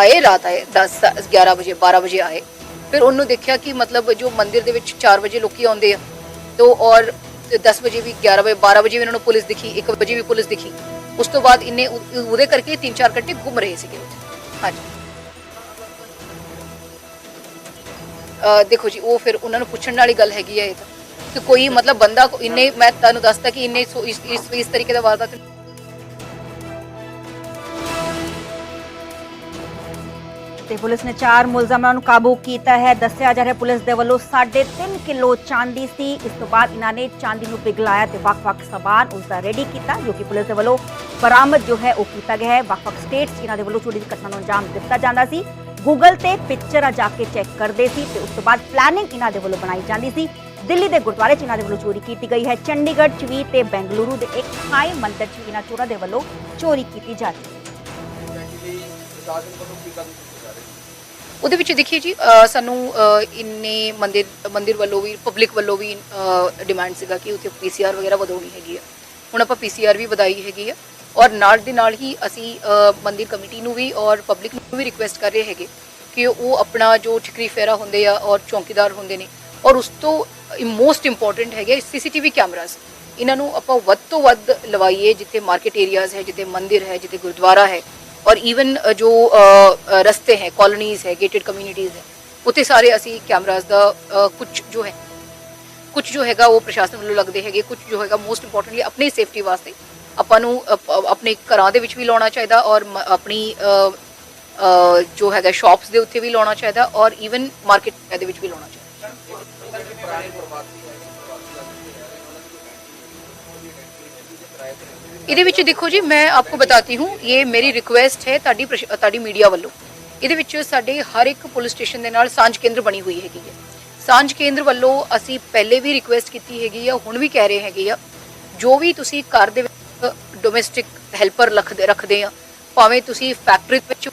ਆਏ ਰਾਤ ਆਏ 10 11 ਵਜੇ 12 ਵਜੇ ਆਏ। ਫਿਰ ਉਹਨੂੰ ਦੇਖਿਆ ਕਿ ਮਤਲਬ ਜੋ ਮੰਦਿਰ ਦੇ ਵਿੱਚ 4 ਵਜੇ ਲੋਕੀ ਆਉਂਦੇ ਆ, ਤੋ ਔਰ 10 ਵਜੇ ਵੀ 11 ਵਜੇ 12 ਵਜੇ ਵੀ ਇਹਨਾਂ ਨੂੰ ਪੁਲਿਸ ਦਿਖੀ 1 ਵਜੇ ਵੀ ਪੁਲਿਸ ਦਿਖੀ। ਉਸ ਤੋਂ ਬਾਅਦ ਇਹਨੇ ਉਹਦੇ ਕਰਕੇ 3-4 ਘੰਟੇ ਘੁੰਮ ਰਹੇ ਸੀਗੇ ਹਾਂਜੀ। ਦੇਖੋ ਜੀ, ਉਹ ਫਿਰ ਉਹਨਾਂ ਨੂੰ ਪੁੱਛਣ ਵਾਲੀ ਗੱਲ ਹੈਗੀ ਆ ਇਹ ਤਾਂ। ਕਿ ਕੋਈ ਮਤਲਬ ਬੰਦਾ ਇੰਨੇ, ਮੈਂ ਤੁਹਾਨੂੰ ਦੱਸਦਾ ਕਿ ਇੰਨੇ ਇਸ ਇਸ ਇਸ ਤਰੀਕੇ ਦਾ ਵਾਰਦਾਤ ਤੇ ਪੁਲਿਸ ਨੇ ਚਾਰ ਮੁਲਜ਼ਮਾਂ ਨੂੰ ਕਾਬੂ ਕੀਤਾ ਹੈ। ਦੱਸਿਆ ਜਾ ਰਿਹਾ ਪੁਲਿਸ ਦੇ ਵੱਲੋਂ 3.5 ਕਿਲੋ ਚਾਂਦੀ ਸੀ। ਇਸ ਤੋਂ ਬਾਅਦ ਇਹਨਾਂ ਨੇ ਚਾਂਦੀ ਨੂੰ ਪਿਘਲਾਇਆ ਤੇ ਵੱਖ-ਵੱਖ ਸਮਾਨ ਉਸ ਦਾ ਰੈਡੀ ਕੀਤਾ, ਜੋ ਕਿ ਪੁਲਿਸ ਦੇ ਵੱਲੋਂ ਬਰਾਮਦ ਜੋ ਹੈ ਉਹ ਕੀਤਾ ਗਿਆ ਹੈ। ਵੱਖ-ਵੱਖ ਸਟੇਟਸ ਇਹਨਾਂ ਦੇ ਵੱਲੋਂ ਚੋਰੀ ਦੀ ਘਟਨਾ ਨੂੰ ਅੰਜਾਮ ਦਿੱਤਾ ਜਾਂਦਾ ਸੀ। ਗੂਗਲ ਤੇ ਪਿਕਚਰਾਂ ਜਾ ਕੇ ਚੈੱਕ ਕਰਦੇ ਸੀ ਤੇ ਉਸ ਤੋਂ ਬਾਅਦ ਪਲੈਨਿੰਗ ਇਹਨਾਂ ਦੇ ਵੱਲੋਂ ਬਣਾਈ ਜਾਂਦੀ ਸੀ। ਦਿੱਲੀ ਦੇ ਗੁਰਦੁਆਰੇ 'ਚ ਇਹਨਾਂ ਦੇ ਵੱਲੋਂ ਚੋਰੀ ਕੀਤੀ ਗਈ ਹੈ। ਚੰਡੀਗੜ੍ਹ 'ਚ ਵੀ ਤੇ ਬੈਂਗਲੁਰੂ ਦੇ ਇੱਕ ਸਾਈ ਮੰਦਿਰ 'ਚ ਵੀ ਇਹਨਾਂ ਚੋਰਾਂ ਦੇ ਵੱਲੋਂ ਚੋਰੀ ਕੀਤੀ ਜਾ ਰਹੀ ਹੈ? ਉਹਦੇ ਵਿੱਚ ਦੇਖੀਏ ਜੀ ਅ, ਸਾਨੂੰ ਅ, ਇੰਨੇ ਮੰਦਿਰ ਮੰਦਿਰ ਵੱਲੋਂ ਵੀ ਪਬਲਿਕ ਵੱਲੋਂ ਵੀ ਡਿਮਾਂਡ ਸੀਗਾ ਕਿ ਉੱਥੇ ਪੀਸੀਆਰ ਵਗੈਰਾ ਵਧਾਉਣੀ ਹੈਗੀ ਆ। ਹੁਣ ਆਪਾਂ ਪੀਸੀਆਰ ਵੀ ਵਧਾਈ ਹੈਗੀ ਆ ਔਰ ਨਾਲ ਦੇ ਨਾਲ ਹੀ ਅਸੀਂ ਅ, ਮੰਦਿਰ ਕਮੇਟੀ ਨੂੰ ਵੀ ਔਰ ਪਬਲਿਕ ਨੂੰ ਵੀ ਰਿਕੁਐਸਟ ਕਰ ਰਹੇ ਹੈਗੇ ਕਿ ਉਹ ਆਪਣਾ ਜੋ ਠਿਕਰੀ ਫੇਰਾ ਹੁੰਦੇ ਆ ਔਰ ਚੌਕੀਦਾਰ ਹੁੰਦੇ ਨੇ ਔਰ ਉਸ ਤੋਂ ਮੋਸਟ ਇੰਪੋਰਟੈਂਟ ਹੈਗੇ ਸੀਸੀਟੀਵੀ ਕੈਮਰਾਸ ਇਹਨਾਂ ਨੂੰ ਆਪਾਂ ਵੱਧ ਤੋਂ ਵੱਧ ਲਵਾਈਏ ਜਿੱਥੇ ਮਾਰਕੀਟ ਏਰੀਆਜ਼ ਹੈ ਜਿੱਥੇ ਮੰਦਿਰ ਹੈ ਜਿੱਥੇ ਗੁਰਦੁਆਰਾ ਹੈ। ਔਰ ਇਵਨ ਜੋ ਰਸਤੇ ਹੈ ਕਾਲੋਨੀਜ਼ ਹੈ ਗੇਟਡ ਕਮਿਊਨਿਟੀਜ਼ ਹੈ, ਉੱਥੇ ਸਾਰੇ ਅਸੀਂ ਕੈਮਰਾਸ ਦਾ ਕੁਝ ਜੋ ਹੈ ਕੁਝ ਜੋ ਹੈਗਾ ਉਹ ਪ੍ਰਸ਼ਾਸਨ ਵੱਲੋਂ ਲੱਗਦੇ ਹੈਗੇ ਕੁਝ ਜੋ ਹੈਗਾ ਮੋਸਟ ਇੰਪੋਰਟੈਂਟਲੀ ਆਪਣੀ ਸੇਫਟੀ ਵਾਸਤੇ ਆਪਾਂ ਨੂੰ ਆਪਣੇ ਘਰਾਂ ਦੇ ਵਿੱਚ ਵੀ ਲਾਉਣਾ ਚਾਹੀਦਾ ਔਰ ਆਪਣੀ ਜੋ ਹੈਗਾ ਸ਼ਾਪਸ ਦੇ ਉੱਤੇ ਵੀ ਲਾਉਣਾ ਚਾਹੀਦਾ ਔਰ ਈਵਨ ਮਾਰਕੀਟ ਦੇ ਵਿੱਚ ਵੀ ਲਾਉਣਾ ਚਾਹੀਦਾ। ਇਹਦੇ ਵਿੱਚ ਦੇਖੋ ਜੀ, ਮੈਂ ਆਪਕੋ ਬਤਾਤੀ ਹੂੰ, ਇਹ ਮੇਰੀ ਰਿਕੁਐਸਟ ਹੈ ਤੁਹਾਡੀ ਤੁਹਾਡੀ ਮੀਡੀਆ ਵੱਲੋਂ। ਇਹਦੇ ਵਿੱਚ ਸਾਡੇ ਹਰ ਇੱਕ ਪੁਲਿਸ ਸਟੇਸ਼ਨ ਦੇ ਨਾਲ ਸਾਂਝ ਕੇਂਦਰ ਬਣੀ ਹੋਈ ਹੈਗੀ ਹੈ। ਸਾਂਝ ਕੇਂਦਰ ਵੱਲੋਂ ਅਸੀਂ ਪਹਿਲੇ ਵੀ ਰਿਕੁਐਸਟ ਕੀਤੀ ਹੈਗੀ ਆ, ਹੁਣ ਵੀ ਕਹਿ ਰਹੇ ਹੈਗੇ ਆ। ਜੋ ਵੀ ਤੁਸੀਂ ਘਰ ਦੇ ਵਿੱਚ ਡੋਮੈਸਟਿਕ ਹੈਲਪਰ ਰੱਖਦੇ ਰੱਖਦੇ ਆ, ਭਾਵੇਂ ਤੁਸੀਂ ਫੈਕਟਰੀ ਵਿੱਚ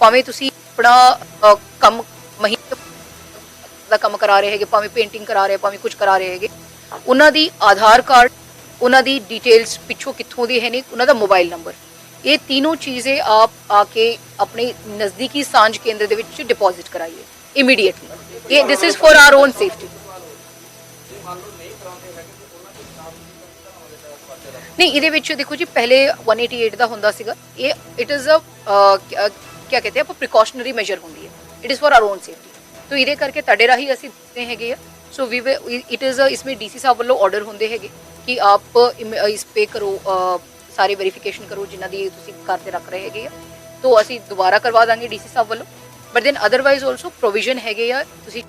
ਭਾਵੇਂ ਤੁਸੀਂ ਆਪਣਾ ਕੰਮ ਮਹੀਨੇ ਦਾ ਕੰਮ ਕਰਾ ਰਹੇ ਹੈਗੇ, ਭਾਵੇਂ ਪੇਂਟਿੰਗ ਕਰਾ ਰਹੇ, ਭਾਵੇਂ ਕੁਝ ਕਰਾ ਰਹੇ ਹੈਗੇ, ਉਹਨਾਂ ਦੀ ਆਧਾਰ ਕਾਰਡ ਉਹਨਾਂ ਦੀ ਡਿਟੇਲਸ ਪਿੱਛੋਂ ਕਿੱਥੋਂ ਦੇ ਹੈ ਨੇ ਉਹਨਾਂ ਦਾ ਮੋਬਾਈਲ ਨੰਬਰ ਇਹ ਤਿੰਨੋਂ ਚੀਜ਼ੇ ਆਪ ਆ ਕੇ ਆਪਣੇ ਨਜ਼ਦੀਕੀ ਸਾਂਝ ਕੇਂਦਰ ਦੇ ਵਿੱਚ ਡਿਪੋਜ਼ਿਟ ਕਰਾਈਏ ਇਮੀਡੀਏਟਲੀ ਇਹ this is for our own safety ਨਹੀਂ, ਇਹਦੇ ਵਿੱਚ ਦੇਖੋ ਜੀ, ਪਹਿਲੇ 188 ਦਾ ਹੁੰਦਾ ਸੀਗਾ। ਇਹ ਇਟ ਇਜ਼ ਅ ਕੀ ਕਹਿੰਦੇ ਆ ਪ੍ਰੀਕਾਸ਼ਨਰੀ ਮੈਜਰ ਹੁੰਦੀ ਹੈ। It is for our own safety ਤੋ ਇਹਦੇ ਕਰਕੇ ਤੁਹਾਡੇ ਰਾਹੀਂ ਅਸੀਂ ਦਿੱਤੇ ਹੈਗੇ ਆ। ਸੋ ਵੀ ਇਟ ਇਜ਼ ਇਸ ਵਿੱਚ ਡੀਸੀ ਸਾਹਿਬ ਵੱਲੋਂ ਆਰਡਰ ਹੁੰਦੇ ਹੈਗੇ। ਕਿ ਆਪ ਇਮ- ਇਸ ਪੇ ਕਰੋ ਅ, ਸਾਰੇ ਵੈਰੀਫਿਕੇਸ਼ਨ ਕਰੋ ਜਿਨ੍ਹਾਂ ਦੀ ਤੁਸੀਂ ਘਰ ਤੇ ਰੱਖ ਰਹੇ ਹੈਗੇ ਆ ਤੋਂ ਅਸੀਂ ਦੁਬਾਰਾ ਕਰਵਾ ਦਾਂਗੇ ਡੀਸੀ ਸਾਹਿਬ ਵੱਲੋਂ but then otherwise also provision ਹੈਗੇ ਆ ਤੁਸੀਂ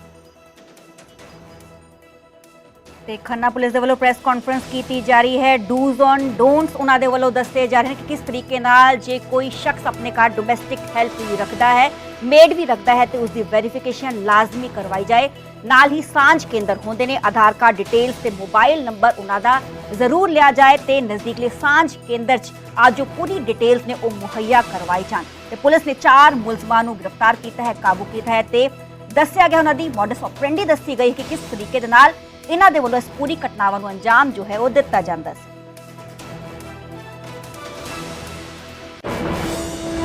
ਤੇ ਖੰਨਾ ਪੁਲਿਸ ਦੇ ਵੱਲੋਂ ਪ੍ਰੈਸ ਕਾਨਫਰੰਸ ਕੀਤੀ ਜਾ ਰਹੀ ਹੈ ਡੂਜ਼ ਔਨ ਡੋਨਟਸ ਉਹਨਾਂ ਦੇ ਵੱਲੋਂ ਦੱਸੇ ਜਾ ਰਹੇ ਨੇ ਕਿ ਕਿਸ ਤਰੀਕੇ ਨਾਲ ਜੇ ਕੋਈ ਸ਼ਖਸ ਆਪਣੇ ਘਰ ਡੋਮੈਸਟਿਕ ਹੈਲਪ ਵੀ ਰੱਖਦਾ ਹੈ ਮੇਡ ਵੀ ਰੱਖਦਾ ਹੈ ਤੇ ਉਸ ਦੀ ਵੈਰੀਫਿਕੇਸ਼ਨ ਲਾਜ਼ਮੀ ਕਰਵਾਈ ਜਾਏ ਨਾਲ ਹੀ ਸਾਂਝ ਕੇਂਦਰ ਹੁੰਦੇ ਨੇ। ਆਧਾਰ ਕਾਰਡ ਡਿਟੇਲਸ ਤੇ ਮੋਬਾਈਲ ਨੰਬਰ ਉਹਨਾਂ ਦਾ ਜ਼ਰੂਰ ਲਿਆ ਜਾਏ ਤੇ ਨਜ਼ਦੀਕਲੇ ਸਾਂਝ ਕੇਂਦਰ 'ਚ ਅੱਜ ਜੋ ਪੂਰੀ ਡਿਟੇਲਸ ਨੇ ਉਹ ਮੁਹੱਈਆ ਕਰਵਾਈ ਜਾਣ। ਤੇ ਪੁਲਿਸ ਨੇ ਚਾਰ ਮੁਲਜ਼ਮਾਂ ਨੂੰ ਗ੍ਰਿਫਤਾਰ ਕੀਤਾ ਹੈ, ਕਾਬੂ ਕੀਤਾ ਹੈ ਤੇ ਦੱਸਿਆ ਗਿਆ ਉਹਨਾਂ ਦੀ ਮੋਡਸ ਆਪਰੈਂਡੀ ਦੱਸੀ ਗਈ ਕਿ ਕਿਸ ਤਰੀਕੇ ਦੇ ਨਾਲ ਇਹਨਾਂ ਦੇ ਵੱਲੋਂ ਇਸ ਪੂਰੀ ਘਟਨਾਵਾਂ ਨੂੰ ਅੰਜਾਮ ਜੋ ਹੈ ਉਹ ਦਿੱਤਾ ਜਾਂਦਾ ਸੀ।